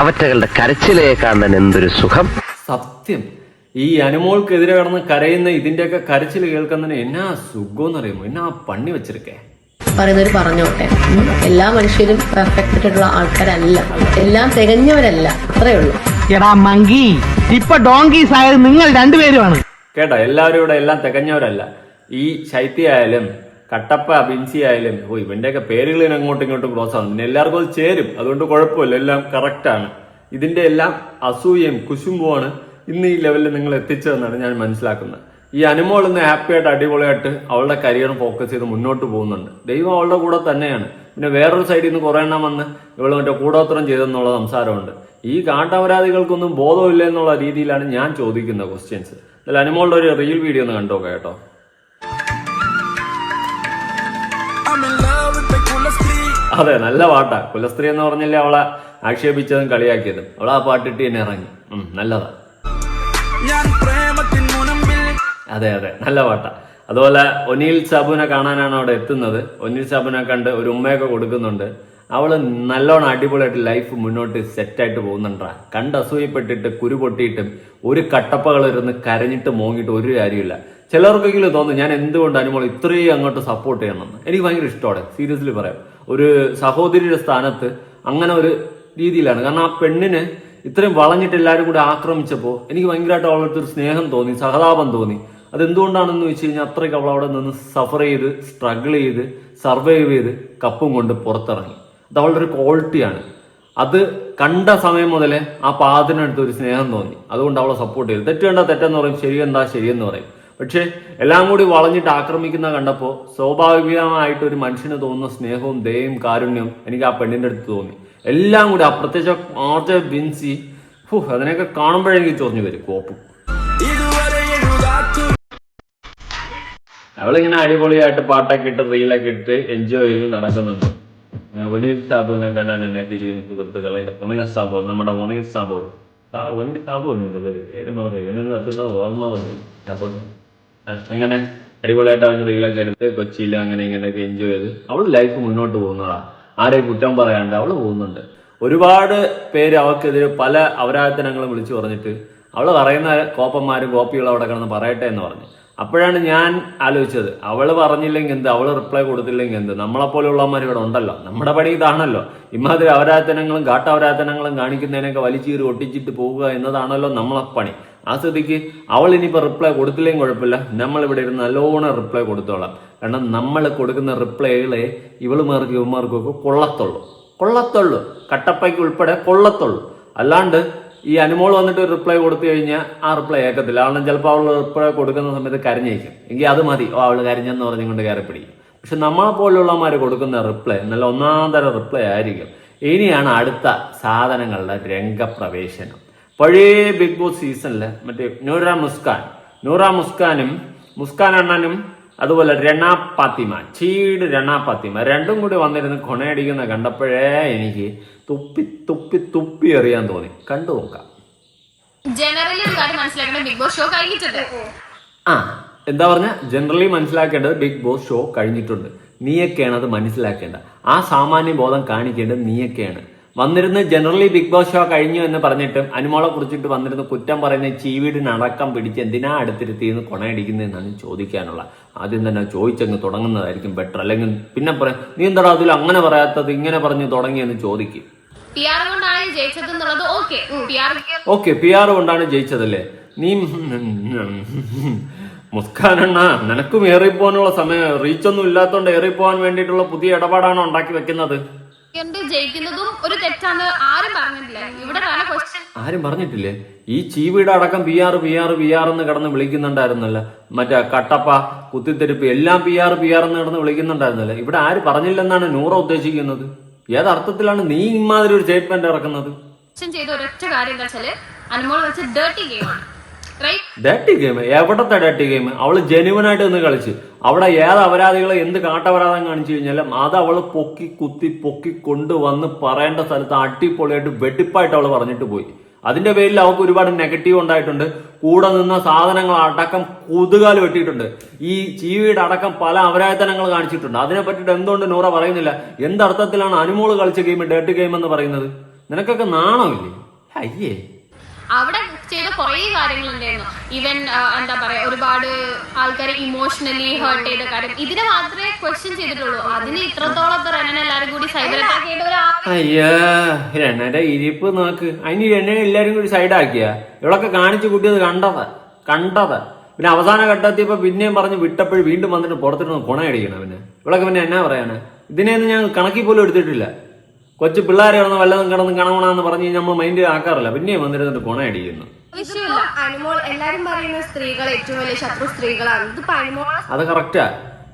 അവറ്റകളുടെ കരച്ചിലേ കാണാൻ എന്തൊരു സുഖം? സത്യം. ഈ അനുമോൾക്കെതിരെ കടന്ന് കരയുന്ന ഇതിന്റെയൊക്കെ കരച്ചിൽ കേൾക്കുന്നതിന് എന്നാ സുഖം അറിയുമോ എന്നാ പണി വെച്ചിരിക്കേ? പറയുന്നവർ പറഞ്ഞോട്ടെ. എല്ലാ മനുഷ്യരും പെർഫെക്റ്റ് ആയിട്ടുള്ള ആൾക്കാരല്ല. എല്ലാം തികഞ്ഞവരല്ല. അത്രേ ഉള്ളൂ. എടാ മങ്കി ഇപ്പൊ ഡോങ്കീസ് ആയത് നിങ്ങൾ രണ്ടുപേരുമാണ്. കേട്ടോ എല്ലാവരും ഇവിടെ എല്ലാം തികഞ്ഞവരല്ല. ഈ ശൈത്യ ആയാലും കട്ടപ്പ ബിൻസി ആയാലും ഓ ഇവന്റെയൊക്കെ പേരുകൾ ഇങ്ങനെ അങ്ങോട്ടും ഇങ്ങോട്ടും ക്ലോസ് ആവുന്നു പിന്നെ എല്ലാവർക്കും അത് ചേരും. അതുകൊണ്ട് കുഴപ്പമില്ല. എല്ലാം കറക്റ്റ് ആണ്. ഇതിന്റെ എല്ലാം അസൂയയും കുശുമ്പുമാണ് ഇന്ന് ഈ ലെവലിൽ നിങ്ങൾ എത്തിച്ചതെന്നാണ് ഞാൻ മനസ്സിലാക്കുന്നത്. ഈ അനുമോൾ ഇന്ന് ഹാപ്പി ആയിട്ട് അടിപൊളിയായിട്ട് അവളുടെ കരിയർ ഫോക്കസ് ചെയ്ത് മുന്നോട്ട് പോകുന്നുണ്ട്. ദൈവം അവളുടെ കൂടെ തന്നെയാണ്. പിന്നെ വേറൊരു സൈഡിൽ നിന്ന് കുറേ എണ്ണം വന്ന് ഇവൾ മറ്റേ കൂടോത്രം ചെയ്തെന്നുള്ള സംസാരമുണ്ട്. ഈ കാട്ടപരാധികൾക്കൊന്നും ബോധമില്ല എന്നുള്ള രീതിയിലാണ് ഞാൻ ചോദിക്കുന്ന ക്വസ്റ്റ്യൻസ് അതിൽ അനുമോളുടെ ഒരു റീൽ വീഡിയോ ഒന്ന് കണ്ടോ കേട്ടോ. അതെ നല്ല പാട്ടാ. കുലസ്ത്രീ എന്ന് പറഞ്ഞില്ലേ അവളെ ആക്ഷേപിച്ചതും കളിയാക്കിയതും. അവൾ ആ പാട്ടിട്ട് തന്നെ ഇറങ്ങി. നല്ലതാ. അതെ അതെ നല്ല പാട്ടാ. അതുപോലെ ഒനീൽ സാബുവിനെ കാണാനാണ് അവിടെ എത്തുന്നത്. ഒനീൽ സാബുവിനെ കണ്ട് ഒരു ഉമ്മയൊക്കെ കൊടുക്കുന്നുണ്ട്. അവൾ നല്ലോണം അടിപൊളിയായിട്ട് ലൈഫ് മുന്നോട്ട് സെറ്റായിട്ട് പോകുന്നുണ്ടാ. കണ്ട് അസൂയപ്പെട്ടിട്ട് കുരു പൊട്ടിയിട്ടും ഒരു കട്ടപ്പകൾ ഇരുന്ന് കരഞ്ഞിട്ട് മോങ്ങിയിട്ട് ഒരു കാര്യമില്ല ചിലർക്കെങ്കിലും തോന്നും ഞാൻ എന്തുകൊണ്ട് അനുമോൾ ഇത്രയും അങ്ങോട്ട് സപ്പോർട്ട് ചെയ്യണമെന്ന്? എനിക്ക് ഭയങ്കര ഇഷ്ടമാണ് സീരിയസ്ലി പറയാം. ഒരു സഹോദരിയുടെ സ്ഥാനത്ത് അങ്ങനെ ഒരു രീതിയിലാണ്. കാരണം ആ പെണ്ണിനെ ഇത്രയും വളഞ്ഞിട്ട് എല്ലാവരും കൂടി ആക്രമിച്ചപ്പോൾ എനിക്ക് ഭയങ്കരമായിട്ട് അവളുടെ ഒരു സ്നേഹം തോന്നി സഹതാപം തോന്നി. അതെന്തുകൊണ്ടാണെന്ന് വെച്ച് കഴിഞ്ഞാൽ അത്രയ്ക്ക് അവൾ അവിടെ നിന്ന് സഫർ ചെയ്ത് സ്ട്രഗിൾ ചെയ്ത് സർവൈവ് ചെയ്ത് കപ്പും കൊണ്ട് പുറത്തിറങ്ങി. അത് അവളുടെ ഒരു ക്വാളിറ്റിയാണ് അത് കണ്ട സമയം മുതലേ ആ പാതിനടുത്ത് ഒരു സ്നേഹം തോന്നി. അതുകൊണ്ട് അവളെ സപ്പോർട്ട് ചെയ്തു. തെറ്റ് വേണ്ട തെറ്റെന്ന് പറയും ശരിയെന്താ ശരിയെന്ന് പറയും. പക്ഷേ എല്ലാം കൂടി വളഞ്ഞിട്ട് ആക്രമിക്കുന്ന കണ്ടപ്പോൾ സ്വാഭാവികമായിട്ട് ഒരു മനുഷ്യന് തോന്നുന്ന സ്നേഹവും ദയയും കാരുണ്യവും എനിക്ക് ആ പെണ്ണിന്റെ അടുത്ത് തോന്നി. എല്ലാം കൂടി അപ്രത്യക്ഷ ആർജ ബിൻസി ഹു അതിനെയൊക്കെ കാണുമ്പോഴെനിക്ക് ചൊറിഞ്ഞു വരും കോപ്പ്. അവളിങ്ങനെ അടിപൊളിയായിട്ട് പാട്ടൊക്കെ ഇട്ട് റീലൊക്കെ ഇട്ട് എൻജോയ് ചെയ്ത് നടക്കുന്നുണ്ട്. വലിയ സ്ഥാപനം കണ്ടാണ് എന്നെ സുഹൃത്തുക്കളെ. ഒണിയ സ്ഥാപനം നമ്മുടെ ഒണിയ സ്ഥാപനം ഒന്നിയ സ്ഥാപനം ഓർമ്മ വന്നു അപ്പൊ അങ്ങനെ അടിപൊളിയായിട്ട് അവന് റീലൊക്കെ എടുത്ത് കൊച്ചിയിൽ അങ്ങനെ ഇങ്ങനെയൊക്കെ എൻജോയ് ചെയ്ത്. അവൾ ലൈഫ് മുന്നോട്ട് പോകുന്നതാ. ആരെയും കുറ്റം പറയാണ്ട് അവൾ പോകുന്നുണ്ട്. ഒരുപാട് പേര് അവൾക്കെതിരെ പല അപരാധനങ്ങളും വിളിച്ചു പറഞ്ഞിട്ട് അവൾ പറയുന്ന കോപ്പന്മാരും കോപ്പികളും അവിടെ കിടന്ന് പറയട്ടെ എന്ന് പറഞ്ഞു. അപ്പോഴാണ് ഞാൻ ആലോചിച്ചത് അവൾ പറഞ്ഞില്ലെങ്കിൽ എന്ത്? അവൾ റിപ്ലൈ കൊടുത്തില്ലെങ്കിൽ എന്ത്? നമ്മളെപ്പോലെയുള്ളവന്മാർ ഇവിടെ ഉണ്ടല്ലോ. നമ്മുടെ പണി ഇതാണല്ലോ. ഇമാതിരി അവരാധനങ്ങളും കാട്ടവരാധനങ്ങളും കാണിക്കുന്നതിനൊക്കെ വലിച്ചീറി ഒട്ടിച്ചിട്ട് പോവുക എന്നതാണല്ലോ നമ്മളെ പണി. ആ സ്ഥിതിക്ക് അവൾ ഇനിയിപ്പോൾ റിപ്ലൈ കൊടുത്തില്ലെങ്കിൽ കുഴപ്പമില്ല. നമ്മളിവിടെ ഇരുന്ന് നല്ലോണം റിപ്ലൈ കൊടുത്തോളാം. കാരണം നമ്മൾ കൊടുക്കുന്ന റിപ്ലൈകളെ ഇവളുമാർക്ക് ഇവന്മാർക്കും ഒക്കെ കൊള്ളത്തുള്ളൂ. കൊള്ളത്തുള്ളൂ. കട്ടപ്പയ്ക്ക് ഉൾപ്പെടെ കൊള്ളത്തുള്ളൂ. അല്ലാണ്ട് ഈ അനുമോൾ വന്നിട്ട് ഒരു റിപ്ലൈ കൊടുത്തു കഴിഞ്ഞാൽ ആ റിപ്ലൈ ഏക്കത്തില്ല കാരണം ചിലപ്പോൾ അവൾ റിപ്ലൈ കൊടുക്കുന്ന സമയത്ത് കരഞ്ഞേക്കും. എങ്കിൽ അത് മതി. ഓ അവൾ കരഞ്ഞെന്ന് പറഞ്ഞുകൊണ്ട് കയറി പിടിക്കും. പക്ഷെ നമ്മളെ പോലുള്ളമാർ കൊടുക്കുന്ന റിപ്ലൈ നല്ല ഒന്നാം തരം റിപ്ലൈ ആയിരിക്കും. ഇനിയാണ് അടുത്ത സാധനങ്ങളുടെ രംഗപ്രവേശനം. പഴയ ബിഗ് ബോസ് സീസണിൽ മറ്റേ നൂറ മുസ്കാൻ. നൂറ മുസ്കാനും മുസ്കാൻ അണ്ണനും അതുപോലെ രണ പാത്തിമ ചീട് രണ പാത്തിമ രണ്ടും കൂടി വന്നിരുന്ന് കൊണയടിക്കുന്ന കണ്ടപ്പോഴേ എനിക്ക് തുപ്പി തുപ്പി തുപ്പി എറിയാൻ തോന്നി. കണ്ടു നോക്കാം. ജനറലി ഒരു കാര്യം മനസ്സിലാക്കേണ്ട ബിഗ് ബോസ് ഷോ കഴിഞ്ഞിട്ടുണ്ട്. ആ എന്താ പറഞ്ഞ? ജനറലി മനസ്സിലാക്കേണ്ടത് ബിഗ് ബോസ് ഷോ കഴിഞ്ഞിട്ടുണ്ട്. നീയൊക്കെയാണ് അത് മനസ്സിലാക്കേണ്ടത്. ആ സാമാന്യ ബോധം കാണിക്കേണ്ടത് നീയൊക്കെയാണ്. വന്നിരുന്ന് ജനറലി ബിഗ് ബോസ് ഷോ കഴിഞ്ഞു എന്ന് പറഞ്ഞിട്ടും അനുമോളെ കുറിച്ചിട്ട് വന്നിരുന്ന് കുറ്റം പറയുന്ന ചീവീടിനടക്കം പിടിച്ച് എന്തിനാ അടുത്തിരുത്തിയെന്ന് കൊണയടിക്കുന്നതെന്നാണ് ചോദിക്കാനുള്ള. ആദ്യം തന്നെ ചോദിച്ചങ്ങ് തുടങ്ങുന്നതായിരിക്കും ബെറ്റർ അല്ലെങ്കിൽ പിന്നെ പറയാം നീ എന്താടാ അതിൽ അങ്ങനെ പറയാത്തത്? ഇങ്ങനെ പറഞ്ഞ് തുടങ്ങിയെന്ന് ചോദിക്കും. പി ആർ കൊണ്ടാണ് ജയിച്ചത് എന്നുള്ളത് okay P R okay P R കൊണ്ടാണ് ജയിച്ചതല്ലേ? നീ മുസ്കാനണ്ണ നിനക്കും ഏറിപ്പോവാനുള്ള സമയം. റീച്ചൊന്നും ഇല്ലാത്തോണ്ട് ഏറിപ്പോവാൻ വേണ്ടിയിട്ടുള്ള പുതിയ ഇടപാടാണോ ഉണ്ടാക്കി വെക്കുന്നത്? ജയിക്കുന്നതും ഒരു തെറ്റാന്ന് ആരും പറഞ്ഞിട്ടില്ല. ഇവിടെ പല ക്വസ്റ്റ്യൻ ആരും പറഞ്ഞിട്ടില്ലേ? ഈ ചീവീട് അടക്കം P R P R P R എന്ന് കിടന്ന് വിളിക്കുന്നുണ്ടായിരുന്നല്ലോ. മറ്റേ കട്ടപ്പ കുത്തിത്തെരുപ്പ് എല്ലാം പി ആർ പി ആർ എന്ന് കിടന്ന് വിളിക്കുന്നുണ്ടായിരുന്നല്ലോ. ഇവിടെ ആര് പറഞ്ഞില്ലെന്നാണ് നൂറ ഉദ്ദേശിക്കുന്നത്. ഏതർത്ഥത്തിലാണ് നീ ഇമാതിരി ഒരു സ്റ്റേറ്റ്മെന്റ് ഇറക്കുന്നത്? ചെയ്ത ഒരൊറ്റ കാര്യം എന്താ വെച്ചാൽ അനുമോൾ വെച്ച് ഡേർട്ടി ഗെയിമാണ് ഗെയിം എവിടത്തെ ഗെയിം അവൾ ജെനുവനായിട്ട് നിന്ന് കളിച്ച്. അവിടെ ഏത് അപരാധികളെ എന്ത് കാട്ടപരാധം കാണിച്ചു കഴിഞ്ഞാലും അത് അവൾ പൊക്കി കുത്തി പൊക്കി കൊണ്ടുവന്ന് പറയേണ്ട സ്ഥലത്ത് അടിപൊളിയായിട്ട് വെട്ടിപ്പായിട്ട് അവൾ പറഞ്ഞിട്ട് പോയി. അതിന്റെ പേരിൽ അവൾക്ക് ഒരുപാട് നെഗറ്റീവ് ഉണ്ടായിട്ടുണ്ട്. കൂടെ നിന്ന സാധനങ്ങൾ അടക്കം കൊതുകാൽ വെട്ടിയിട്ടുണ്ട്. ഈ ചീവിയുടെ അടക്കം പല അപരാധനങ്ങൾ കാണിച്ചിട്ടുണ്ട്. അതിനെ പറ്റിയിട്ട് എന്തുകൊണ്ട് നൂറ പറയുന്നില്ല? എന്തർത്ഥത്തിലാണ് അനുമോൾ കളിച്ച ഗെയിം ഡേട്ട് ഗെയിം എന്ന് പറയുന്നത്? നിനക്കൊക്കെ നാണമില്ലേ? അയ്യേ. അവിടെ ചെയ്ത കുറേ കാര്യങ്ങളുണ്ടായിരുന്നു. ഈവൻ എന്താ പറയാ ഒരുപാട് ആൾക്കാരെ ഇമോഷണലി ഹേർട്ട് ചെയ്ത കാര്യം. ഇതിനെ മാത്രമേ ക്വസ്റ്റ്യൻ ചെയ്തിട്ടുള്ളൂ. അതിന് ഇത്രത്തോളം റനൻ എല്ലാരും കൂടി സൈബർ അറ്റാക്ക് ചെയ്ത ഒരു അയ്യാ രണ്ണന്റെ ഇരിപ്പ് നോക്ക്. അതിന് രണ്ണനെ എല്ലാരും കൂടി സൈഡാക്കിയ ഇവളൊക്കെ കാണിച്ചു കൂട്ടിയത് കണ്ടത് കണ്ടത്. പിന്നെ അവസാന ഘട്ടത്തിയപ്പോ പിന്നെയും പറഞ്ഞ് വിട്ടപ്പോൾ വീണ്ടും വന്നിട്ട് പുറത്തിട്ട് കുണയടിക്കണം പിന്നെ ഇവളൊക്കെ പിന്നെ എന്നാ പറയാന് ഇതിനെയൊന്നും ഞാൻ കണക്കി പോലും എടുത്തിട്ടില്ല. കൊച്ചു പിള്ളേരെ കിടന്ന് വല്ലതും കിടന്ന് കണവണമെന്ന് പറഞ്ഞ് നമ്മൾ മൈൻഡ് ആക്കാറില്ല. പിന്നെയും വന്നിരുന്നിട്ട് കൊണയടിക്കുന്നു. വിഷയമില്ല അനുമോൾ എല്ലാരും പറയുന്ന സ്ത്രീകൾ ഏറ്റവും വലിയ ശത്രു സ്ത്രീകളാണ്. ഇതിപ്പോ അനുമോൾ അത് കറക്റ്റാ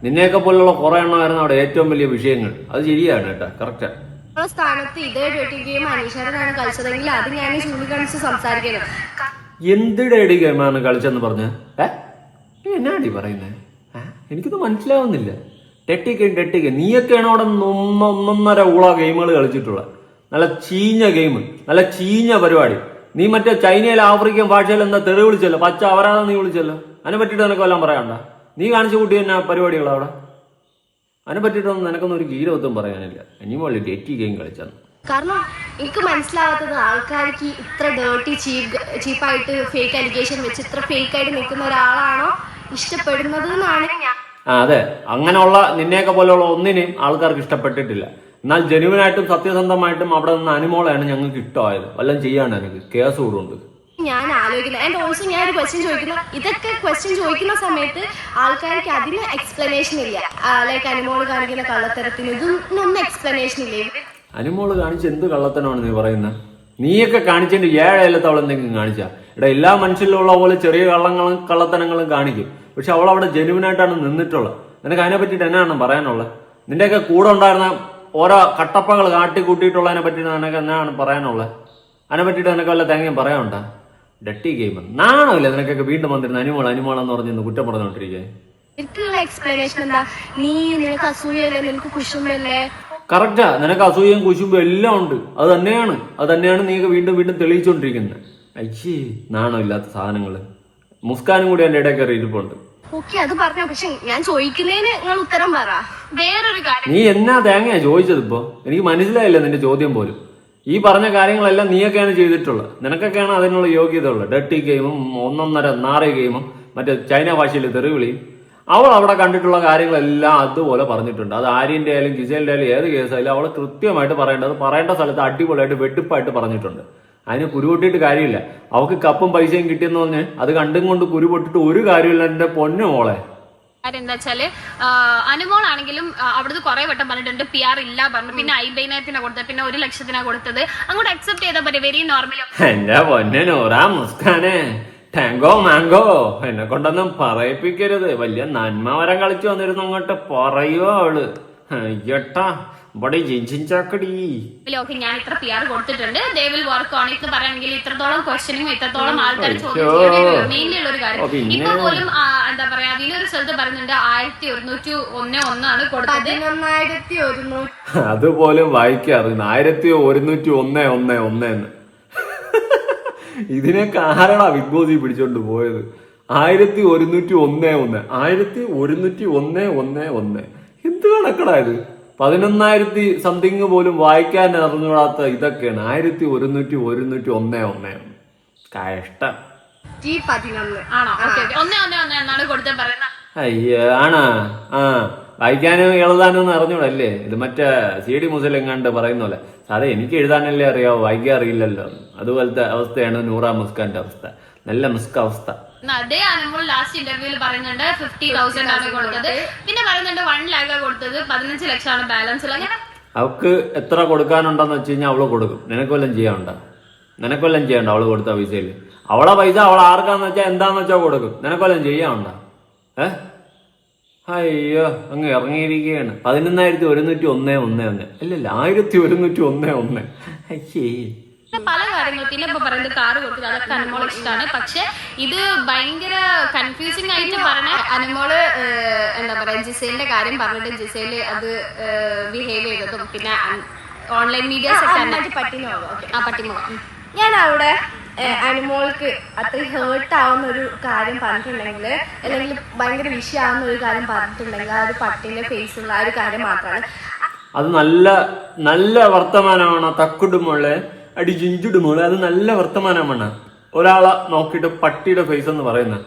നിന്നെയൊക്കെ പോലുള്ള കുറെ എണ്ണമായിരുന്നു അവിടെ ഏറ്റവും വലിയ വിഷയങ്ങൾ. അത് ശരിയാണ് കേട്ടോ കറക്റ്റാ സ്ഥാനത്ത് ഇതേ ഡ്യൂട്ടി ഗെയിം അനീഷാരനാണ് കളിച്ചതെങ്കിൽ അത് ഞാൻ ചൂണ്ടിക്കാണിച്ച് സംസാരിക്കുന്നത് എന്തിടെ അടി ഗെയിമാണ് കളിച്ചെന്ന് പറഞ്ഞ? എന്നാടി പറയുന്നേ? ഏ? എനിക്കൊന്നും മനസ്സിലാവുന്നില്ല. ടെട്ടിക്കൻ ടെട്ടിക്കൻ നീയൊക്കെയാണ് അവിടെ ഒന്നൊന്നര ഉള ഗെയിമുകൾ കളിച്ചിട്ടുള്ളത്. നല്ല ചീഞ്ഞ ഗെയിം നല്ല ചീഞ്ഞ പരിപാടി. നീ മറ്റേ ചൈനയിലെ ആഫ്രിക്കൻ ഭാഷയിൽ എന്താ തെറി വിളിച്ചല്ലോ? പച്ച അവരാതെ നീ വിളിച്ചല്ലോ? അതിനെ പറ്റിയിട്ട് നിനക്ക് വല്ലതും പറയാണ്ട നീ കാണിച്ചു കൂട്ടി തന്നെ പരിപാടികൾ അവിടെ? അതിനെ പറ്റിയിട്ടൊന്നും നിനക്കൊന്നും ഒരു ഗീരവത്വം പറയാനില്ല. ഇനി മോളി ഡേറ്റി ഗെയിം കളിച്ചാണ് കാരണം എനിക്ക് മനസ്സിലാവാത്തത് ആൾക്കാർക്ക് ഇത്ര ഡേർട്ടി ചീപ്പ് ചീപ്പായിട്ട് ഫേക്ക് അലിഗേഷൻ വെച്ച് ഇത്ര ഫേക്ക് ആയിട്ട് നിൽക്കുന്ന ഒരാളാണോ ഇഷ്ടപ്പെടുന്നത് എന്നാണ് ഞാൻ അതെ. അങ്ങനെയുള്ള നിന്നെയൊക്കെ പോലെയുള്ള ഒന്നിനെയും ആൾക്കാർക്ക് ഇഷ്ടപ്പെട്ടിട്ടില്ല. എന്നാൽ ജനുവനായിട്ടും സത്യസന്ധമായിട്ടും അവിടെ നിന്ന് അനുമോളാണ് ഞങ്ങൾക്ക് ഇഷ്ടമായത്. വല്ലതും ചെയ്യാണ് എനിക്ക്. കേസ് കൂടുണ്ട് ഞാൻ ആലോചിക്കുന്നത് ആൻഡ് ഓൾസോ ഞാൻ ഒരു ക്വസ്റ്റ്യൻ ചോദിക്കുന്നു. ഇതൊക്കെ ക്വസ്റ്റ്യൻ ചോദിക്കുന്ന സമയത്ത് ആൾക്കാർക്ക് അതിന് എക്സ്പ്ലനേഷൻ ഇല്ല. ലൈക്ക് അനുമോൾ കാണിക്കുന്ന കള്ളത്തരത്തിന് ഇതൊന്നും എക്സ്പ്ലനേഷൻ ഇല്ല. അനുമോൾ കാണിച്ച എന്ത് കള്ളത്തനാണ് നീ പറയുന്നത് നീയൊക്കെ കാണിച്ചതിന്റെ ഏഴേലത്ത് അവൾ എന്തെങ്കിലും കാണിച്ചാ? ഇവിടെ എല്ലാ മനുഷ്യരിലുള്ള പോലെ ചെറിയ കള്ളങ്ങളും കള്ളത്തനങ്ങളും കാണിക്കും. പക്ഷെ അവൾ അവിടെ ജെനുവിനായിട്ടാണ് നിന്നിട്ടുള്ളത്. നിനക്ക് അതിനെ പറ്റിയിട്ട് എന്നാണ് പറയാനുള്ളത്? നിന്റെയൊക്കെ കൂടെ ഉണ്ടായിരുന്ന ഓരോ കട്ടപ്പകൾ കാട്ടി കൂട്ടിയിട്ടുള്ളതിനെ പറ്റിയിട്ട് നിനക്ക് എന്നാണ് പറയാനുള്ളത്? അതിനെ പറ്റിയിട്ട് നിനക്ക് വല്ല തേങ്ങയും പറയാനുണ്ടോ? ഡട്ടി ഗെയിം. നാണമില്ല നിനക്കൊക്കെ വീണ്ടും വന്നിരുന്ന അനുമോൾ അനുമോൾ എന്ന് പറഞ്ഞ് കുറ്റം പറഞ്ഞുകൊണ്ടിരിക്കുക എനിക്കുള്ള എക്സ്പ്ലനേഷൻ എന്താ? നീ നിനക്ക് അസൂയല്ലേ നിനക്ക് കുശുമ്പല്ലേ കറക്റ്റാ നിനക്ക് അസൂയയും കുശുമ്പും എല്ലാം ഉണ്ട്. അത് തന്നെയാണ്. അത് തന്നെയാണ് നീ വീണ്ടും വീണ്ടും തെളിയിച്ചുകൊണ്ടിരിക്കുന്നത് അയ്യേ നാണമില്ലാത്ത സാധനങ്ങൾ മുസ്കാനും കൂടി എന്റെ ഇടയിൽ കയറി ഇരിപ്പുണ്ട് ഓക്കെ അത് പറഞ്ഞു. പക്ഷെ ഞാൻ ചോദിക്കുന്നതിന് നിങ്ങൾ ഉത്തരം പറ. വേറൊരു കാര്യം. നീ എന്നാ തേങ്ങയാ ചോദിച്ചത് ഇപ്പോ? എനിക്ക് മനസ്സിലായില്ല നിന്റെ ചോദ്യം പോലും. ഈ പറഞ്ഞ കാര്യങ്ങളെല്ലാം നീയൊക്കെയാണ് ചെയ്തിട്ടുള്ളത്. നിനക്കൊക്കെയാണ് അതിനുള്ള യോഗ്യത ഉള്ളത്. ഡട്ടി ഗെയിമും ഒന്നൊന്നര നാറി ഗെയിമും മറ്റേ ചൈന ഭാഷയിൽ തെറിവിളിയും. അവൾ അവിടെ കണ്ടിട്ടുള്ള കാര്യങ്ങളെല്ലാം അതുപോലെ പറഞ്ഞിട്ടുണ്ട്. അത് ആര്യന്റെ ആയാലും ഗിസേലിന്റെ ആയാലും ഏത് കേസായാലും അവൾ കൃത്യമായിട്ട് പറയേണ്ടത് പറയേണ്ട സ്ഥലത്ത് അടിപൊളിയായിട്ട് വെട്ടിപ്പായിട്ട് പറഞ്ഞിട്ടുണ്ട്. അതിന് കുരു പൊട്ടിയിട്ട് കാര്യമില്ല. അവക്ക് കപ്പും പൈസയും കിട്ടിയെന്ന് പറഞ്ഞ് അത് കണ്ടും കൊണ്ട് കുരു പൊട്ടിട്ട് ഒരു കാര്യമില്ല എന്റെ പൊന്നു മോളെ. എന്താ വെച്ചാൽ അനുമോൾ ആണെങ്കിലും അവിടുന്ന് കുറെ വട്ടം പറഞ്ഞിട്ടുണ്ട് പി ആർ ഇല്ല പറഞ്ഞു. പിന്നെ അയ്യായിരത്തിനാണ് കൊടുത്തത് പിന്നെ ഒരു ലക്ഷത്തിനാ കൊടുത്തത്. അങ്ങോട്ട് അക്സെപ്റ്റ് ചെയ്താൽ പറ്റും വെരി നോർമലി എന്റെ പൊന്നെ നൂറാ മുസ്കാനെ. ടാങ്കോ മാങ്കോ എന്നെ കൊണ്ടൊന്നും പറയിപ്പിക്കരുത്. വലിയ നന്മ വരം കളിച്ചു വന്നിരുന്നു അങ്ങോട്ട്. പറയുവോ അവൾ? അയ്യട്ടാ ചാക്കടി ഞാൻ ഇത്ര പി ആർ കൊടുത്തിട്ടുണ്ട് ദേ വിൽ വർക്ക് ഓൺ എന്ന് പറയുകയാണെങ്കിൽ ഇത്രത്തോളം ക്വസ്റ്റ്യനും ഇത്രത്തോളം ആൾക്കാർ അയ്യോ. മെയിൻലി ഉള്ള ഒരു കാര്യം? ഇപ്പൊ പോലും എന്താ പറയാ അതിലൊരു സ്ഥലത്ത് പറയുന്നുണ്ട് ആയിരത്തി ഒരുന്നൂറ്റി ഒന്ന് ഒന്നാണ് കൊടുത്തത്. പതിനൊന്നായിരത്തി ഒരുന്നൂറ്റി അതുപോലും വായിക്കാറ് ആയിരത്തി ഒരുന്നൂറ്റി ഒന്ന് ഒന്ന് ഒന്ന് എന്ന് കാരണ ബിഗ് ബോസ് പിടിച്ചോണ്ട് പോയത്. ആയിരത്തി ഒരുന്നൂറ്റി ഒന്ന് ഒന്ന് ആയിരത്തി ഒരുന്നൂറ്റി ഒന്ന് ഒന്ന് ഒന്ന് എന്ത് കണക്കടാ ഇത്? പതിനൊന്നായിരത്തി സംതിങ് പോലും വായിക്കാൻ അറിഞ്ഞുകൂടാത്ത ഇതൊക്കെയാണ്. ആയിരത്തി ഒരുന്നൂറ്റി ഒരുന്നൂറ്റി ഒന്ന് ഒന്ന്. കഷ്ടം ആണോ? അയ്യോ ആ വായിക്കാനും എഴുതാനും അറിഞ്ഞൂടല്ലേ ഇത് മറ്റേ സി ഡി മുസൽ എങ്ങാണ്ട് പറയുന്ന പോലെ. സാറേ എനിക്ക് എഴുതാനല്ലേ അറിയാവോ? വായിക്കാൻ അറിയില്ലല്ലോ. അതുപോലത്തെ അവസ്ഥയാണ് നൂറാ മുസ്കാന്റെ അവസ്ഥ. നല്ല മുസ്ക അവസ്ഥ അതേ അനുമോൾ ലാസ്റ്റ് ഇന്റർവ്യൂവിൽ പറയുന്നുണ്ട്. ഫിഫ്റ്റി തൗസൻഡ് ആണ് കൊടുത്തത്. പിന്നെ പറയുന്നുണ്ട് വൺ ലാഖ് കൊടുത്തത്. പതിനഞ്ച് ലക്ഷമാണ് ബാലൻസ് ഉള്ളത്. അങ്ങനെ അവൾക്ക് എത്ര കൊടുക്കാനുണ്ടെന്ന് വെച്ച് കഴിഞ്ഞാൽ അവൾ കൊടുക്കും. നിനക്ക് വല്ലതും നിനക്കൊല്ലം നിനക്ക് വല്ലതും ചെയ്യണ്ട അവൾ കൊടുത്ത പൈസയിൽ? അവളെ പൈസ അവൾ ആർക്കാന്ന് വെച്ചാൽ എന്താന്ന് വെച്ചാൽ കൊടുക്കും. നിനക്ക് വല്ലതും ചെയ്യാനുണ്ടോ? ഏ? അയ്യോ അങ്ങ് ഇറങ്ങിയിരിക്കുകയാണ്. പതിനൊന്നായിരത്തി ഒരുന്നൂറ്റി ഒന്നേ ഒന്നേ ഒന്ന്. അല്ലല്ല ആയിരത്തി ഒരുന്നൂറ്റി ഒന്നേ ഒന്ന്. അയ്യേ. പല കാര്യങ്ങൾ പിന്നെ ഇപ്പൊ പറയുന്നത് കാറ് കൊടുത്തത് അതൊക്കെ അനുമോൾ ഇഷ്ടമാണ്. പക്ഷെ ഇത് ഭയങ്കര കൺഫ്യൂസിങ് ആയിട്ട് പറഞ്ഞ അനുമോൾ എന്താ പറയാ ജിസേലിന്റെ കാര്യം പറഞ്ഞിട്ട് ജിസേൽ അത് ബിഹേവ് ചെയ്തതും പിന്നെ ഓൺലൈൻ മീഡിയാസ് ഓക്കെ. ആ പട്ടിമുഖം. ഞാൻ അവിടെ അനിമോൾക്ക് അത്ര ഹേർട്ട് ആവുന്ന ഒരു കാര്യം പറഞ്ഞിട്ടുണ്ടെങ്കിൽ അല്ലെങ്കിൽ ഭയങ്കര വിഷയമാവുന്ന ഒരു കാര്യം പറഞ്ഞിട്ടുണ്ടെങ്കിൽ ആ ഒരു പട്ടിന്റെ ഫേസുള്ള ആ ഒരു കാര്യം മാത്രമാണ്. അത് നല്ല നല്ല വർത്തമാനമാണ് തക്കുടുമോളെ അടി ജിഞ്ചുട് മോളെ അത് നല്ല വർത്തമാനമാണ് ഒരാളെ നോക്കിയിട്ട് പട്ടിയുടെ ഫേസ് എന്ന് പറയുന്നത്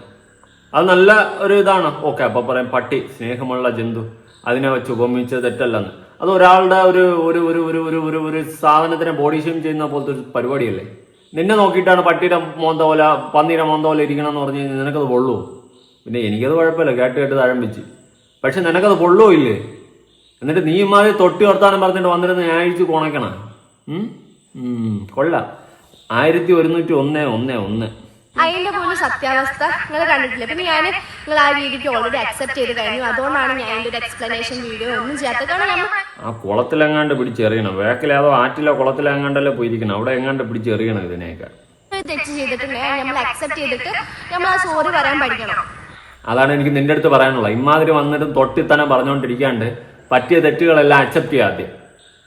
അത് നല്ല ഒരു ഇതാണ്. ഓക്കെ അപ്പൊ പറയാം പട്ടി സ്നേഹമുള്ള ജന്തു. അതിനെ വെച്ച് ഉപമിച്ച് തെറ്റല്ലെന്ന്. അത് ഒരാളുടെ ഒരു ഒരു ഒരു ഒരു ഒരു ഒരു ഒരു സാധനത്തിനെ ബോഡി ഷെയിം ചെയ്യുന്ന പോലത്തെ ഒരു പരിപാടിയല്ലേ? നിന്നെ നോക്കിയിട്ടാണ് പട്ടിയുടെ മോന്ത പോലെ പന്നിയുടെ മോന്ത പോലെ ഇരിക്കണം എന്ന് പറഞ്ഞു കഴിഞ്ഞാൽ നിനക്കത് പൊള്ളുവോ? പിന്നെ എനിക്കത് കുഴപ്പമില്ല കേട്ട് കേട്ട് തഴമ്പിച്ച് പക്ഷെ നിനക്കത് പൊള്ളുവോ ഇല്ലേ? എന്നിട്ട് നീ ഇമാതിരി തൊട്ടി വർത്താനം പറഞ്ഞിട്ട് വന്നിരുന്ന് ഞായഴിച്ച് കോണക്കണ? കൊള്ളാം. ആയിരത്തി ഒരുന്നൂറ്റി ഒന്ന് ഒന്ന്. ഒന്ന് അതിന്റെ പോലും സത്യാവസ്ഥ നിങ്ങൾ കണ്ടിട്ടില്ല? പിന്നെ ഞാൻ നിങ്ങൾ ആ രീതിക്ക് ഓൾറെഡി അക്സെപ്റ്റ് ചെയ്ത് കഴിഞ്ഞു. അതുകൊണ്ടാണ് ഞാൻ എന്റെ ഒരു എക്സ്പ്ലനേഷൻ വീഡിയോ ഒന്നും ചെയ്യാത്തത്. കാരണം നമ്മൾ ആ കുളത്തിലെങ്ങാണ്ട് പിടിച്ചെറിയണം. വേക്കിലേതോ ആറ്റിലോ കുളത്തിലെങ്ങാണ്ടല്ലേ പോയിരിക്കണം അവിടെ എങ്ങാണ്ട് പിടിച്ചെറിയണം ഇതിനെയൊക്കെ. തെറ്റ് ചെയ്തിട്ടുണ്ടെങ്കിൽ നമ്മൾ അക്സെപ്റ്റ് ചെയ്തിട്ട് നമ്മൾ ആ സോറി പറയാൻ പഠിക്കണം. അതാണ് എനിക്ക് നിന്റെ അടുത്ത് പറയാനുള്ളത്. ഇമാതിരി വന്നിട്ട് തൊട്ടിത്തനം പറഞ്ഞുകൊണ്ടിരിക്കാണ്ട് പറ്റിയ തെറ്റുകളെല്ലാം അക്സെപ്റ്റ് ചെയ്യാതെ.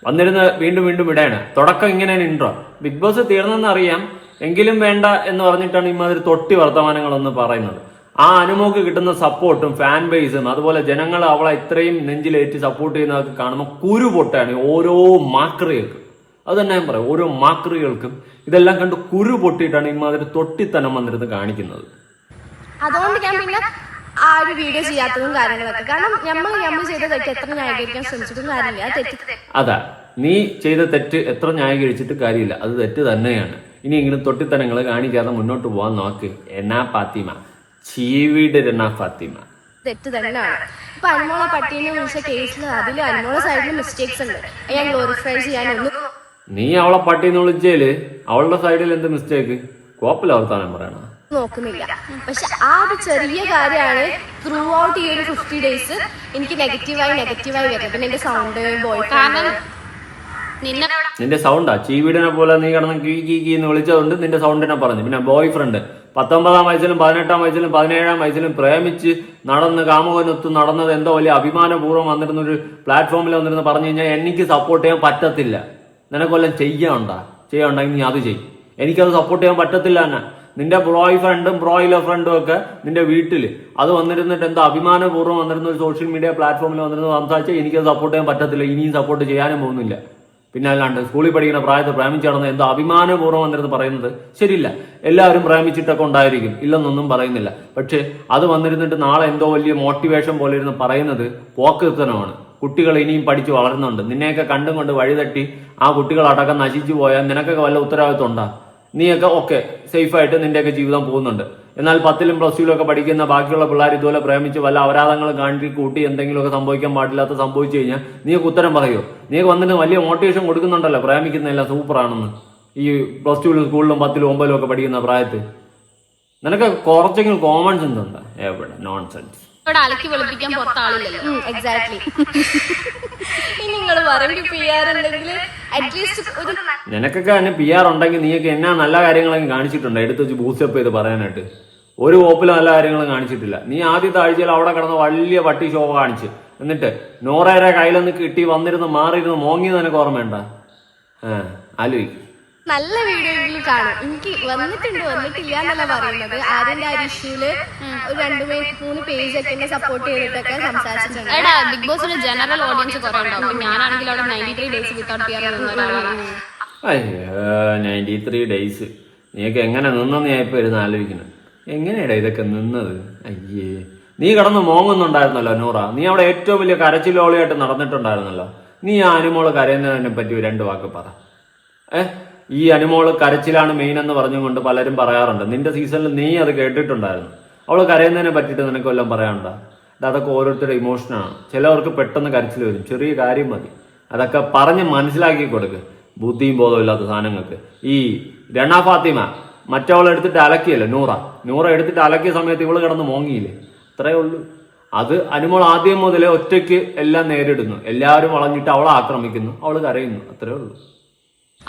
വന്നിരുന്ന് വീണ്ടും വീണ്ടും ഇടയാണ് തുടക്കം ഇങ്ങനെയാണ് ഇൻട്രോ ബിഗ് ബോസ് തീർന്നെന്ന് അറിയാം എങ്കിലും വേണ്ട എന്ന് പറഞ്ഞിട്ടാണ് ഇമാതിരി തൊട്ടി വർത്തമാനങ്ങളൊന്ന് പറയുന്നത്. ആ അനുമോക്ക് കിട്ടുന്ന സപ്പോർട്ടും ഫാൻ ബേസും അതുപോലെ ജനങ്ങൾ അവളെ ഇത്രയും നെഞ്ചിലേറ്റ് സപ്പോർട്ട് ചെയ്യുന്നതൊക്കെ കാണുമ്പോൾ കുരു പൊട്ടാണ് ഓരോ മാക്രികൾക്കും. അത് തന്നെ ഞാൻ പറയാം ഓരോ മാക്രികൾക്കും ഇതെല്ലാം കണ്ട് കുരു പൊട്ടിയിട്ടാണ് ഇമാതിരി തൊട്ടിത്തനം വന്നിരുന്ന് കാണിക്കുന്നത്. അതുകൊണ്ട് ഞാൻ പിന്നെ ആ ഒരു വീഡിയോ ചെയ്യാത്തതും കാര്യങ്ങളൊക്കെ. കാരണം നമ്മൾ നമ്മൾ ചെയ്ത തെറ്റ് എത്ര ന്യായീകരിക്കാൻ ശ്രമിച്ചിട്ടും കാര്യമില്ല. ആ തെറ്റ് അതാ നീ ചെയ്ത തെറ്റ് എത്ര ന്യായീകരിച്ചിട്ട് കാര്യമില്ല. അത് തെറ്റ് തന്നെയാണ്. ഇനി ഇങ്ങനെ തൊട്ടിത്തനങ്ങൾ കാണിക്കാതെ മുന്നോട്ട് പോകാൻ നോക്ക്. എന്നാ ഫാത്തിമ? ചീവിടരണ ഫാത്തിമ? തെറ്റ് തന്നെയാണ്. ഇപ്പൊ അനുമോള പട്ടീനെ വിളിച്ച കേസിൽ അതിൽ അനുമോള സൈഡിൽ മിസ്റ്റേക്സ് ഉണ്ട്. ഞാൻ ഗ്ലോറിഫൈ ചെയ്യാൻ ഒന്നും നീ അവളെ പട്ടീന്ന് വിളിച്ചേൽ അവളുടെ സൈഡിൽ എന്ത് മിസ്റ്റേക്ക് കോപ്പിലവർത്താനം പറയണ നോക്കുന്നില്ല. പക്ഷെ ആ ഒരു ചെറിയ കാര്യമാണ് ത്രൂ ഔട്ട് ഈ ഒരു ഫിഫ്റ്റി ഡേയ്സ് എനിക്ക് നെഗറ്റീവായി നെഗറ്റീവായി വരുന്നത്. പിന്നെ എന്റെ സൗണ്ട് ബോയ് കാരണം നിന്നെ നിന്റെ സൗണ്ടാ ചീവീടിനെ പോലെ നീ കിടന്ന് കീ കീ കീ എന്ന് വിളിച്ചതുകൊണ്ട് നിന്റെ സൗണ്ടിനെ പറഞ്ഞു. പിന്നെ ബോയ് ഫ്രണ്ട് പത്തൊമ്പതാം വയസ്സിലും പതിനെട്ടാം വയസ്സിലും പതിനേഴാം വയസ്സിലും പ്രേമിച്ച് നടന്ന് കാമുകനൊത്ത് നടന്നത് എന്തോ വലിയ അഭിമാനപൂർവം വന്നിരുന്ന ഒരു പ്ലാറ്റ്ഫോമിൽ വന്നിരുന്ന് പറഞ്ഞു കഴിഞ്ഞാൽ എനിക്ക് സപ്പോർട്ട് ചെയ്യാൻ പറ്റത്തില്ല. നിനക്കൊല്ലം ചെയ്യാണ്ടാ ചെയ്യാണ്ടെങ്കിൽ നീ അത് ചെയ്യും എനിക്കത് സപ്പോർട്ട് ചെയ്യാൻ പറ്റത്തില്ല തന്നെ നിന്റെ ബ്രോയ് ഫ്രണ്ടും ബ്രോയിലർ ഫ്രണ്ടും ഒക്കെ നിന്റെ വീട്ടിൽ അത് വന്നിരുന്നിട്ട് എന്താ അഭിമാനപൂർവം വന്നിരുന്ന ഒരു സോഷ്യൽ മീഡിയ പ്ലാറ്റ്ഫോമിൽ വന്നിരുന്നത് സംസാരിച്ചാൽ എനിക്കത് സപ്പോർട്ട് ചെയ്യാൻ പറ്റത്തില്ല ഇനിയും സപ്പോർട്ട് ചെയ്യാനും പോകുന്നില്ല. പിന്നെ അല്ലാണ്ട് സ്കൂളിൽ പഠിക്കുന്ന പ്രായത്തിൽ പ്രേമിച്ച് നടന്ന എന്തോ അഭിമാനപൂർവം വന്നിരുന്ന് പറയുന്നത് ശരിയില്ല. എല്ലാവരും പ്രേമിച്ചിട്ടൊക്കെ ഉണ്ടായിരിക്കും ഇല്ലെന്നൊന്നും പറയുന്നില്ല. പക്ഷെ അത് വന്നിരുന്നിട്ട് നാളെ എന്തോ വലിയ മോട്ടിവേഷൻ പോലെ ഇരുന്ന് പറയുന്നത് പോക്കൃത്തനമാണ്. കുട്ടികൾ ഇനിയും പഠിച്ച് വളരുന്നുണ്ട്. നിന്നെയൊക്കെ കണ്ടും കൊണ്ട് വഴിതട്ടി ആ കുട്ടികളടക്കം നശിച്ചു പോയാൽ നിനക്കൊക്കെ വല്ല ഉത്തരവാദിത്വം ഉണ്ടാ? നീയൊക്കെ ഓക്കെ സേഫായിട്ട് നിന്റെയൊക്കെ ജീവിതം പോകുന്നുണ്ട്. എന്നാൽ പത്തിലും പ്ലസ് ടുവിലും ഒക്കെ പഠിക്കുന്ന ബാക്കിയുള്ള പിള്ളേർ ഇതുപോലെ പ്രേമിച്ച് വല്ല അപരാധങ്ങൾ കാണിക്കി കൂട്ടി എന്തെങ്കിലുമൊക്കെ സംഭവിക്കാൻ പാടില്ലാത്ത സംഭവിച്ചു കഴിഞ്ഞാൽ നീക്ക് ഉത്തരം പറയോ? നീക്ക് വന്നിട്ട് വലിയ മോട്ടിവേഷൻ കൊടുക്കുന്നുണ്ടല്ലോ പ്രേമിക്കുന്നതല്ല സൂപ്പറാണെന്ന്. ഈ പ്ലസ് ടുവിലും സ്കൂളിലും പത്തിലും ഒമ്പതിലും ഒക്കെ പഠിക്കുന്ന പ്രായത്തിൽ. നിനക്ക് കുറച്ചെങ്കിലും കോമൺ സെൻസ് ഉണ്ട്? എവിടെ? നോൺ സെൻസ് ഇവിടെ അലക്കി വെളുപ്പിക്കാൻ പുറത്ത് ആളില്ലല്ലോ എക്സാക്ട്ലി [laughs] ഇനി നിങ്ങൾ പറയും പി ആർ ഉണ്ടെങ്കിൽ അറ്റ്ലീസ്റ്റ് ഒരു നിനക്കൊക്കെ പി ആർ ഉണ്ടെങ്കിൽ നീയൊക്കെ എന്നാ നല്ല കാര്യങ്ങളൊക്കെ കാണിച്ചിട്ടുണ്ട്? എടുത്ത് വെച്ച് ബൂസ്റ്റപ്പ് ചെയ്ത് പറയാനായിട്ട്. ഒരു ഓപ്പിലും നല്ല കാര്യങ്ങളും കാണിച്ചിട്ടില്ല. നീ ആദ്യത്തെ ആഴ്ചയിൽ അവിടെ കിടന്ന വലിയ പട്ടി ഷോ കാണിച്ച്. എന്നിട്ട് നോറേരെ കയ്യിലൊന്ന് കിട്ടി വന്നിരുന്ന് മാറിയിരുന്ന് മോങ്ങി നിനക്ക് ഓർമ്മയുണ്ട? ആ ആലോചിക്കും. നല്ല വീഡിയോയിൽ കാണും. എനിക്ക് വന്നിട്ടുണ്ട് വന്നിട്ടില്ല എന്നല്ല പറയുന്നത്. ആര്യന്റെ ആ ഇഷ്യൂൽ ഒരു രണ്ട് മൂന്ന് പേജ് ഒക്കെ എന്നെ സപ്പോർട്ട് ചെയ്തിട്ടൊക്കെ സംസാരിച്ചിട്ടുണ്ട്. എടാ ബിഗ് ബോസിന് ജനറൽ ഓഡിയൻസ് കുറെ ഉണ്ടാവും. അപ്പൊ ഞാനാണെങ്കിൽ അവിടെ ninety three days without fear നിന്ന ഒരാളാണ്. നയന്റി ത്രീ ഡേയ്സ് നീയൊക്കെ എങ്ങനെ നിന്നെന്ന് ഞാൻ ഇപ്പൊ ഇരുന്ന് ആലോചിക്കുന്നു. എങ്ങനെയാടാ ഇതൊക്കെ നിന്നത്? അയ്യേ. നീ കിടന്ന് മോങ്ങുന്നുണ്ടായിരുന്നല്ലോ നൂറ. നീ അവിടെ ഏറ്റവും വലിയ കരച്ചിലോളിയായിട്ട് നടന്നിട്ടുണ്ടായിരുന്നല്ലോ. നീ ആ അനുമോൾ കരയുന്നതിനെ പറ്റി രണ്ട് വാക്ക് പറ. ഏ? ഈ അനുമോൾ കരച്ചിലാണ് മെയിൻ എന്ന് പറഞ്ഞുകൊണ്ട് പലരും പറയാറുണ്ട്. നിന്റെ സീസണിൽ നീ അത് കേട്ടിട്ടുണ്ടായിരുന്നു. അവൾ കരയുന്നതിനെ പറ്റിയിട്ട് നിനക്ക് വല്ലതും പറയാനുണ്ടോ? അതൊക്കെ ഓരോരുത്തരുടെ ഇമോഷനാണ് ചിലവർക്ക് പെട്ടെന്ന് കരച്ചിൽ വരും. ചെറിയ കാര്യം മതി. അതൊക്കെ പറഞ്ഞ് മനസ്സിലാക്കി കൊടുക്ക്. ബുദ്ധിയും ബോധവും ഇല്ലാത്ത സാധനങ്ങൾക്ക്. ഈ രണ ഫാത്തിമ മറ്റവൾ എടുത്തിട്ട് അലക്കിയല്ലോ? നൂറ. നൂറ എടുത്തിട്ട് അലക്കിയ സമയത്ത് ഇവൾ കിടന്ന് മോങ്ങിയില്ലേ? അത്രേ ഉള്ളൂ. അത് അനുമോൾ ആദ്യം മുതലേ ഒറ്റയ്ക്ക് എല്ലാം നേരിടുന്നു. എല്ലാവരും വളഞ്ഞിട്ട് അവളെ ആക്രമിക്കുന്നു. അവൾ കരയുന്നു. അത്രേ ഉള്ളൂ.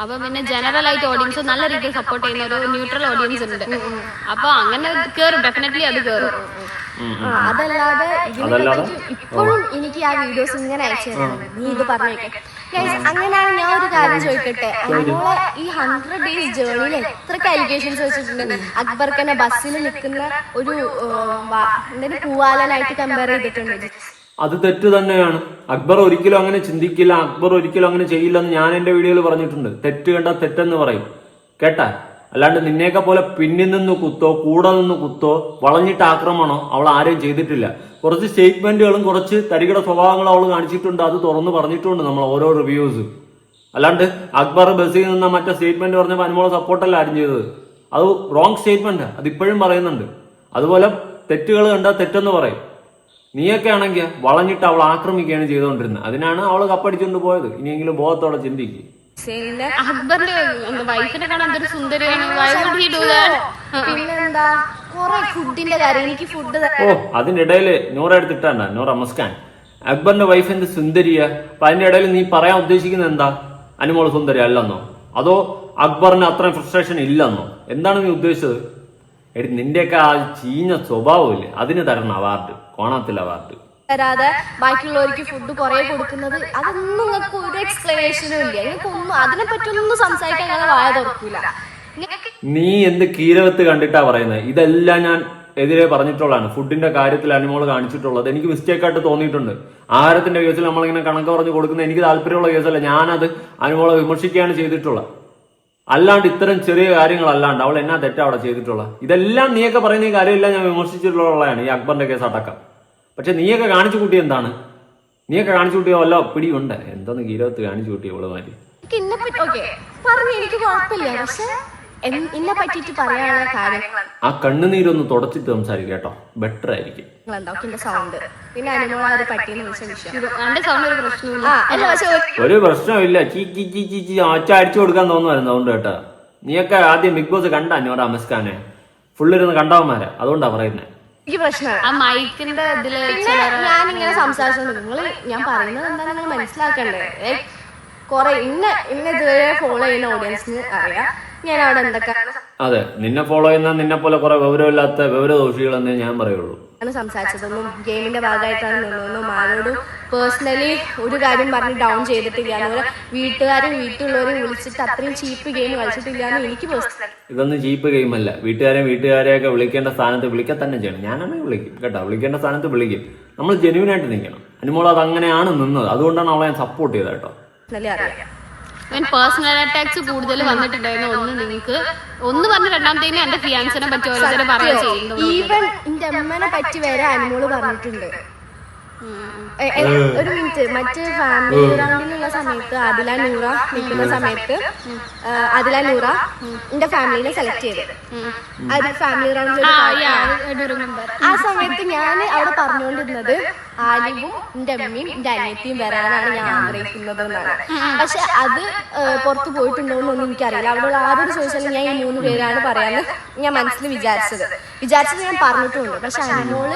അപ്പൊ പിന്നെ ജനറൽ ആയിട്ട് ഓഡിയൻസ് നല്ല രീതിയിൽ സപ്പോർട്ട് ചെയ്യുന്ന ഒരു ന്യൂട്രൽ ഓഡിയൻസ് ഉണ്ട്. അപ്പൊ അങ്ങനെ കേറും. ഡെഫിനറ്റ്ലി അത് കേറും. അതല്ലാതെ ഇപ്പോഴും എനിക്ക് ആ വീഡിയോസ് ഇങ്ങനെ അയച്ചു നീ ഇത് പറഞ്ഞേക്കെ. അങ്ങനെയാണ് ഞാൻ ഒരു കാര്യം ചോദിക്കട്ടെ? നമ്മളെ ഈ ഹൺഡ്രഡ് ഡേയ്സ് ജേർണിയിൽ എത്ര കാലിക്കേഷൻസ് വെച്ചിട്ടുണ്ട് അക്ബർക്കനെ ബസ്സിൽ നിൽക്കുന്ന ഒരു എന്തൊരു പൂവാലനായിട്ട് കമ്പയർ ചെയ്തിട്ടുണ്ട്. അത് തെറ്റ് തന്നെയാണ്. അക്ബർ ഒരിക്കലും അങ്ങനെ ചിന്തിക്കില്ല. അക്ബർ ഒരിക്കലും അങ്ങനെ ചെയ്യില്ലെന്ന് ഞാൻ എന്റെ വീഡിയോയിൽ പറഞ്ഞിട്ടുണ്ട്. തെറ്റ് കണ്ട തെറ്റെന്ന് പറയും. കേട്ടാ? അല്ലാണ്ട് നിന്നെയൊക്കെ പോലെ പിന്നിൽ നിന്ന് കുത്തോ കൂടെ നിന്ന് കുത്തോ വളഞ്ഞിട്ട് ആക്രമണോ അവൾ ആരെയും ചെയ്തിട്ടില്ല. കുറച്ച് സ്റ്റേറ്റ്മെന്റുകളും കുറച്ച് തരികിട സ്വഭാവങ്ങളും അവൾ കാണിച്ചിട്ടുണ്ട്. അത് തുറന്നു പറഞ്ഞിട്ടുണ്ട് നമ്മൾ ഓരോ റിവ്യൂസ് അല്ലാണ്ട് അക്ബർ ബസ്സിൽ നിന്ന മറ്റേ സ്റ്റേറ്റ്മെന്റ് പറഞ്ഞപ്പോൾ അനുമോളെ സപ്പോർട്ടല്ല ആരും ചെയ്തത്. അത് റോങ് സ്റ്റേറ്റ്മെന്റ് അത് ഇപ്പോഴും പറയുന്നുണ്ട്. അതുപോലെ തെറ്റുകൾ കണ്ടാൽ തെറ്റെന്ന് പറയും. നീയൊക്കെ ആണെങ്കിൽ വളഞ്ഞിട്ട് അവൾ ആക്രമിക്കുകയാണ് ചെയ്തുകൊണ്ടിരുന്നത്. അതിനാണ് അവൾ കപ്പടിച്ചുകൊണ്ട് പോയത്. ഇനിയെങ്കിലും ബോധത്തോടെ ചിന്തിക്കുക പിന്നെ അക്ബറിന്റെ വൈഫിനെ കാണാൻ എന്തൊരു സുന്ദരിയാണ്. Why would he do that? പിന്നെന്താ? കൊറേ ഫുഡിന്റെ കാര്യം. എനിക്ക് ഫുഡ് ഓ അതിന്റെ ഇടയിൽ നൂറ എടുത്തിട്ടാണ്. നൂറ മസ്കാൻ. അക്ബറിന്റെ വൈഫ് എന്ത് സുന്ദരിയ? അപ്പൊ അതിന്റെ ഇടയിൽ നീ പറയാൻ ഉദ്ദേശിക്കുന്നത് എന്താ? അനുമോൾ സുന്ദരി അല്ലെന്നോ അതോ അക്ബറിന് അത്രയും ഫ്രസ്ട്രേഷൻ ഇല്ലെന്നോ? എന്താണ് നീ ഉദ്ദേശിച്ചത്? എടി നിന്റെയൊക്കെ ആ ചീഞ്ഞ സ്വഭാവമില്ലേ? അതിന് തരണം അവാർഡ് കോണത്തിൽ അവാർഡ് തരാതെ ബാക്കിയുള്ളവർക്ക് ഫുഡ് കുറെ കൊടുക്കുന്നത് അതൊന്നും നിങ്ങൾക്ക് ഒരു എക്സ്പ്ലനേഷനും ഇല്ല. നിങ്ങൾക്ക് ഒന്നും അതിനെ പറ്റിയൊന്നും സംസാരിക്കാൻ ഞങ്ങൾ വായ തുറക്കൂല. നീ എന്ത് കീരവത്ത് കണ്ടിട്ടാ പറയുന്നത്? ഇതെല്ലാം ഞാൻ എതിരെ പറഞ്ഞിട്ടുള്ളതാണ്. ഫുഡിന്റെ കാര്യത്തിൽ അനുമോൾ കാണിച്ചിട്ടുള്ളത്. എനിക്ക് മിസ്റ്റേക്ക് ആയിട്ട് തോന്നിയിട്ടുണ്ട്. ആഹാരത്തിന്റെ കേസിൽ നമ്മളിങ്ങനെ കണക്ക് പറഞ്ഞു കൊടുക്കുന്ന എനിക്ക് താല്പര്യമുള്ള കേസല്ല. ഞാനത് അനുമോളെ വിമർശിക്കുകയാണ് ചെയ്തിട്ടുള്ളത്. അല്ലാണ്ട് ഇത്തരം ചെറിയ കാര്യങ്ങളല്ലാണ്ട് അവൾ എന്നാ തെറ്റാ അവിടെ ചെയ്തിട്ടുള്ള ഇതെല്ലാം നീയൊക്കെ പറയുന്ന ഈ കാര്യമെല്ലാം ഞാൻ വിമർശിച്ചിട്ടുള്ളതാണ് ഈ അക്ബറിന്റെ കേസ് അടക്കം. പക്ഷെ നീയൊക്കെ കാണിച്ചു കൂട്ടി എന്താണ്? നീയൊക്കെ കാണിച്ചു കൂട്ടിയ വല്ല പിടിയുണ്ട്? എന്തോന്ന് ഗീരോത്ത് കാണിച്ചു കൂട്ടി ഇവൾ മാറ്റി? പറഞ്ഞു എനിക്ക് കുഴപ്പമില്ല. പക്ഷെ എൻ- പറ്റിയിട്ട് പറയാനുള്ള കാര്യങ്ങൾ ആ കണ്ണുനീരൊന്ന് തുടച്ചിട്ട് സംസാരിക്കും കേട്ടോ. ബെറ്റർ ആയിരിക്കും. സൗണ്ട് പിന്നെ പട്ടിയെന്ന് വിളിച്ച വിഷയം. ഒരു പ്രശ്നമില്ല ചീ ചീ ചീ ചീ ചീ ഒച്ച അടിച്ചു കൊടുക്കാൻ തോന്നുമായിരുന്നു അതുകൊണ്ട് കേട്ടോ. നീയൊക്കെ ആദ്യം ബിഗ് ബോസ് കണ്ട അന്നോട് അമസ്കാനെ ഫുള്ളിരുന്ന് കണ്ടവന്മാരെ. അതുകൊണ്ടാ പറയുന്നത് എനിക്ക് പ്രശ്നമാണ് ആ മൈക്കിന്റെ ഇതിൽ പിന്നെ ഞാൻ ഇങ്ങനെ സംസാരിച്ചോണ്ട് നിങ്ങൾ ഞാൻ പറയുന്നത് എന്താ നിങ്ങൾ മനസ്സിലാക്കണ്ടേ? ലൈക് കൊറേ ഇന്ന ഇന്ന ഇതുവരെ ഫോളോ ചെയ്യുന്ന ഓഡിയൻസിന് അറിയാം. ഞാൻ അവിടെ എന്തൊക്കെയാണ് അതെ നിന്നെ ഫോളോ ചെയ്യുന്ന നിന്നെ പോലെ കുറെ വിവരമില്ലാത്ത വിവരദോഷികളെന്നേ ഞാൻ പറയുള്ളൂ. ആണ് സംസാരിച്ചതൊന്നും ഗെയിമിന്റെ ഭാഗമായിട്ടാണ് നിന്നതെന്നും ആരോടും പേഴ്സണലി ഒരു കാര്യം പറഞ്ഞ് ഡൗൺ ചെയ്തിട്ടില്ല. അതുപോലെ വീട്ടുകാരും വീട്ടിലുള്ളവരും വിളിച്ചിട്ട് അത്രയും ചീപ്പ് ഗെയിം കളിച്ചിട്ടില്ല എന്ന് എനിക്ക് പേഴ്സണൽ ഇതൊന്നും ചീപ്പ് ഗെയിം അല്ല. വീട്ടുകാരെ വീട്ടുകാരെയൊക്കെ വിളിക്കേണ്ട സ്ഥാനത്ത് വിളിക്കാൻ തന്നെ ചെയ്യണം. ഞാനാണെങ്കിൽ വിളിക്കും. കേട്ടോ വിളിക്കേണ്ട സ്ഥാനത്ത് വിളിക്കും. നമ്മൾ ജെനുവിനായിട്ട് നിൽക്കണം. അനുമോൾ അത് അങ്ങനെയാണ് നിന്നത്. അതുകൊണ്ടാണ് അവളെ ഞാൻ സപ്പോർട്ട് ചെയ്തത് കേട്ടോ. നല്ല അറിയാം. ഇവൻ പേഴ്സണൽ അറ്റാക്സ് കൂടുതൽ വന്നിട്ടുണ്ടായിരുന്നു ഒന്ന് നിങ്ങൾക്ക് ഒന്ന് പറഞ്ഞ രണ്ടാമത്തേന് എന്റെ ഫിയാൻസിനെ പറ്റി ഓരോരുത്തരെ പറയാൻ ചെയ്യുന്നു ഈവൻ എന്റെ അമ്മനെ പറ്റി വരെ അനുമോൾ പറഞ്ഞിട്ടുണ്ട്. ഒരു മിനിറ്റ്. മറ്റ് ഫാമിലി റൗണ്ടിലുള്ള സമയത്ത് അതില നൂറ നിൽക്കുന്ന സമയത്ത് അതില നൂറ എന്റെ ഫാമിലിനെ സെലക്ട് ചെയ്തത് അത് ഫാമിലി റൗണ്ടിൽ ആ സമയത്ത് ഞാൻ അവിടെ പറഞ്ഞുകൊണ്ടിരുന്നത് ആലിവും എന്റെ അമ്മയും എന്റെ അനിയത്തിയും വരാനാണ് ഞാൻ ആഗ്രഹിക്കുന്നത് എന്നാണ്. പക്ഷെ അത് പുറത്തു പുറത്ത് പോയിട്ടുണ്ടോ എന്നൊന്നും എനിക്കറിയില്ല. അവിടെ ആരോട് ചോദിച്ചാലും ഞാൻ ഈ മൂന്ന് പേരാണ് പറയാന്ന് ഞാൻ മനസ്സിൽ വിചാരിച്ചത്. വിചാരിച്ചത് ഞാൻ പറഞ്ഞിട്ടുണ്ട്. പക്ഷെ അനുമോൾ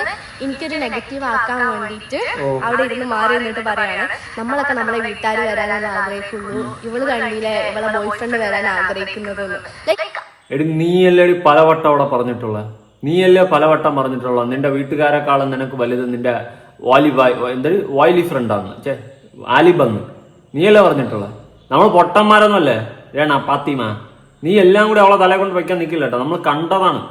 എനിക്കൊരു നെഗറ്റീവ് ആക്കാൻ വേണ്ടിയിട്ട് അവിടെ ഇരുന്ന് മാറി നിന്നിട്ട് പറയാണ് നമ്മളൊക്കെ നമ്മളെ വീട്ടുകാർ വരാനാണ് ആഗ്രഹിക്കുന്നു. ഇവൾ കണ്ടില്ലേ ഇവളെ ബോയ് ഫ്രണ്ട് വരാൻ ആഗ്രഹിക്കുന്നത് ലൈക്ക് എടി നീയല്ലേ പലവട്ടം അവിടെ പറഞ്ഞിട്ടുള്ള? നീയല്ലേ പലവട്ടം പറഞ്ഞിട്ടുള്ള? നിന്റെ വീട്ടുകാരെക്കാളും നിനക്ക് വലുത് നിന്റെ വാലി എന്തൊരു വാലി ഫ്രണ്ടാന്ന് ചേ ആലിബന്ന്. നീയല്ലേ പറഞ്ഞിട്ടുള്ള? നമ്മൾ പൊട്ടന്മാരൊന്നുമല്ലേ? രേണ പാത്തിമ. നീ എല്ലാം കൂടി അവളെ തല കൊണ്ട് വെക്കാൻ നിൽക്കില്ല കേട്ടോ. നമ്മൾ കണ്ടതാണ്.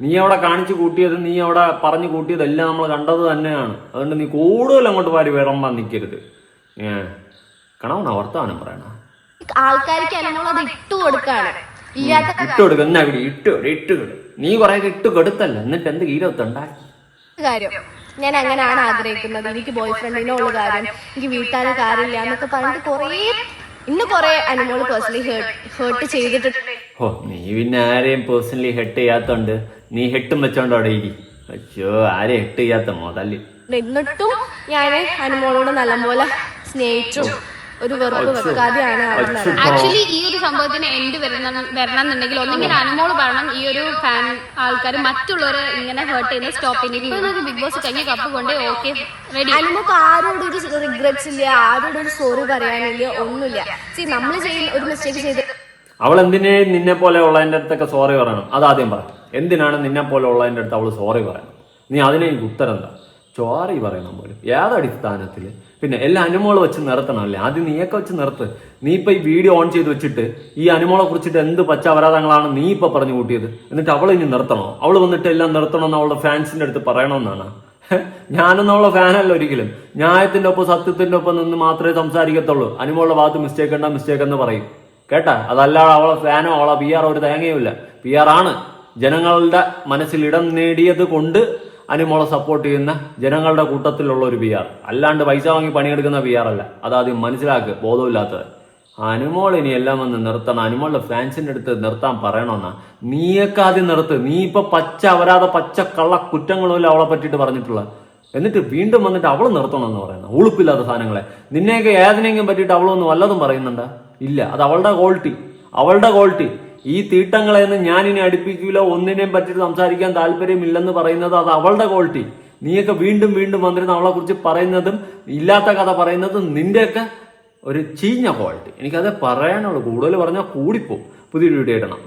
നീ അവിടെ കാണിച്ചു കൂട്ടിയത് നീ അവിടെ പറഞ്ഞു കൂട്ടിയതെല്ലാം നമ്മൾ കണ്ടത് തന്നെയാണ്. അതുകൊണ്ട് നീ കൂടുതൽ അങ്ങോട്ട് പാരി വിളമ്പാൻ നിൽക്കരുത് ഏ കണവണ വർത്തമാനം പറയണ ആൾക്കാർക്ക് എന്നുള്ളത് ഇട്ടു കൊടുക്കാണ്. ഇല്ലാത്ത ഇട്ട് കൊടുക്ക എന്നാ ഇവിടെ ഇട്ട് ഇട്ട് നീ കുറെ ഇട്ട് കൊടുത്തല്ല എന്നിട്ട് എന്ത് ഈരത്തുണ്ടാക്കി കാര്യം ഞാൻ അങ്ങനെയാണ് ആഗ്രഹിക്കുന്നത്. എനിക്ക് ബോയ് ഫ്രണ്ടിനോ ഉള്ള കാര്യം എനിക്ക് വീട്ടുകാരെ കാര്യമില്ല എന്നൊക്കെ പറഞ്ഞിട്ട് കുറേ ഇന്ന് കുറെ അനുമോൾ പേഴ്സണലി ഹേർട്ട് ചെയ്തിട്ടുണ്ട് ഓ നീ പിന്നെ ആരെയും പേഴ്സണലി ഹെട്ട് ചെയ്യാത്തോണ്ട് നീ ഹെട്ടും വെച്ചോണ്ട് അവിടെ ഇരി. അയ്യോ ആരെയും ഹെട്ട് ചെയ്യാത്ത മോതല്ലേ. എന്നിട്ടും ഞാൻ അനുമോളോട് നല്ലപോലെ സ്നേഹിച്ചു. ഒരു വെറുപ്പ് ആക്ച്വലി ഈ ഒരു സംഭവത്തിന് എൻഡ് വരണം വരണം എന്നുണ്ടെങ്കിൽ ഒന്നെങ്കിൽ അനുമോൾ പറയണം ഈ ഒരു ഫാൻ ആൾക്കാർ മറ്റുള്ളവരെ ഇങ്ങനെ ഹേർട്ട് ചെയ്യുന്ന സ്റ്റോപ്പ് ചെയ്യുന്നത് ബിഗ് ബോസ് കഴിഞ്ഞ കപ്പ് കൊണ്ട് ഓക്കെ റെഡി അനുമോക്ക് ആരോടും ഒരു റിഗ്രറ്റ്സ് ഇല്ല ആരോടും ഒരു സോറി പറയാനില്ല ഒന്നുമില്ല. സി നമ്മൾ ചെയ്യുന്ന ഒരു മിസ്റ്റേക്ക് ചെയ്ത് അവൾ എന്തിനെ നിന്നെ പോലെ ഉള്ളതിന്റെ അടുത്തൊക്കെ സോറി പറയണം? അതാദ്യം പറ. എന്തിനാണ് നിന്നെ പോലെ ഉള്ളതിന്റെ അടുത്ത് അവൾ സോറി പറയണം? നീ അതിനെ എനിക്ക് ഉത്തരം എന്താ? സോറി പറയണം പോലും. ഏതടിസ്ഥാനത്തിൽ? പിന്നെ എല്ലാ അനുമോളം വെച്ച് നിർത്തണം അല്ലേ? ആദ്യം നീയൊക്കെ വെച്ച് നിർത്ത്. നീ ഇപ്പൊ ഈ വീഡിയോ ഓൺ ചെയ്ത് വെച്ചിട്ട് ഈ അനുമോളെ കുറിച്ചിട്ട് എന്ത് പച്ചാപരാധങ്ങളാണ് നീ ഇപ്പൊ പറഞ്ഞു കൂട്ടിയത്? എന്നിട്ട് അവളെ ഇനി നിർത്തണോ? അവൾ വന്നിട്ട് എല്ലാം നിർത്തണമെന്ന് അവളുടെ ഫാൻസിന്റെ അടുത്ത് പറയണമെന്നാണ്. ഞാനൊന്നും അവളെ ഫാനല്ല ഒരിക്കലും. ന്യായത്തിന്റെ ഒപ്പം സത്യത്തിന്റെ ഒപ്പം നിന്ന് മാത്രമേ സംസാരിക്കത്തുള്ളൂ. അനുമോളുടെ ഭാഗത്ത് മിസ്റ്റേക്ക് ഉണ്ടാ മിസ്റ്റേക്ക് എന്ന് പറയും. കേട്ടാ? അതല്ലാതെ അവളെ ഫാനോ അവളെ പി ആർ ഒരു തേങ്ങയുമില്ല. പി ആർ ആണ് ജനങ്ങളുടെ മനസ്സിൽ ഇടം നേടിയത് കൊണ്ട് അനുമോളെ സപ്പോർട്ട് ചെയ്യുന്ന ജനങ്ങളുടെ കൂട്ടത്തിലുള്ള ഒരു പി ആർ അല്ലാണ്ട് പൈസ വാങ്ങി പണിയെടുക്കുന്ന പി ആർ അല്ല. അതാദ്യം മനസ്സിലാക്കുക ബോധമില്ലാത്തത് അനുമോൾ ഇനി എല്ലാം വന്ന് നിർത്തണം. അനുമോളുടെ ഫാൻസിന്റെ അടുത്ത് നിർത്താൻ പറയണമെന്നാ. നീയൊക്കെ ആദ്യം നിർത്ത്. നീ ഇപ്പൊ പച്ച അവരാതെ പച്ച കള്ള കുറ്റങ്ങളുമില്ല അവളെ പറ്റിയിട്ട് പറഞ്ഞിട്ടുള്ള എന്നിട്ട് വീണ്ടും വന്നിട്ട് അവൾ നിർത്തണമെന്ന് പറയുന്നത്. ഉളുപ്പില്ലാത്ത സാധനങ്ങളെ. നിന്നെയൊക്കെ ഏതിനെങ്കിലും പറ്റിയിട്ട് അവളൊന്നും വല്ലതും പറയുന്നുണ്ടാ? ഇല്ല. അത് അവളുടെ ക്വാളിറ്റി അവളുടെ ക്വാളിറ്റി ഈ തീട്ടങ്ങളെയൊന്നും ഞാൻ ഇനി അടുപ്പിക്കൂല ഒന്നിനെയും പറ്റിയിട്ട് സംസാരിക്കാൻ താല്പര്യമില്ലെന്ന് പറയുന്നത് അത് അവളുടെ ക്വാളിറ്റി നീയൊക്കെ വീണ്ടും വീണ്ടും വന്നിരുന്ന അവളെ കുറിച്ച് പറയുന്നതും ഇല്ലാത്ത കഥ പറയുന്നതും നിന്റെയൊക്കെ ഒരു ചീഞ്ഞ ക്വാളിറ്റി എനിക്കത് പറയാനുള്ളൂ. കൂടുതൽ പറഞ്ഞാൽ കൂടിപ്പോ പുതിയൊരു വീഡിയോ ഇടണം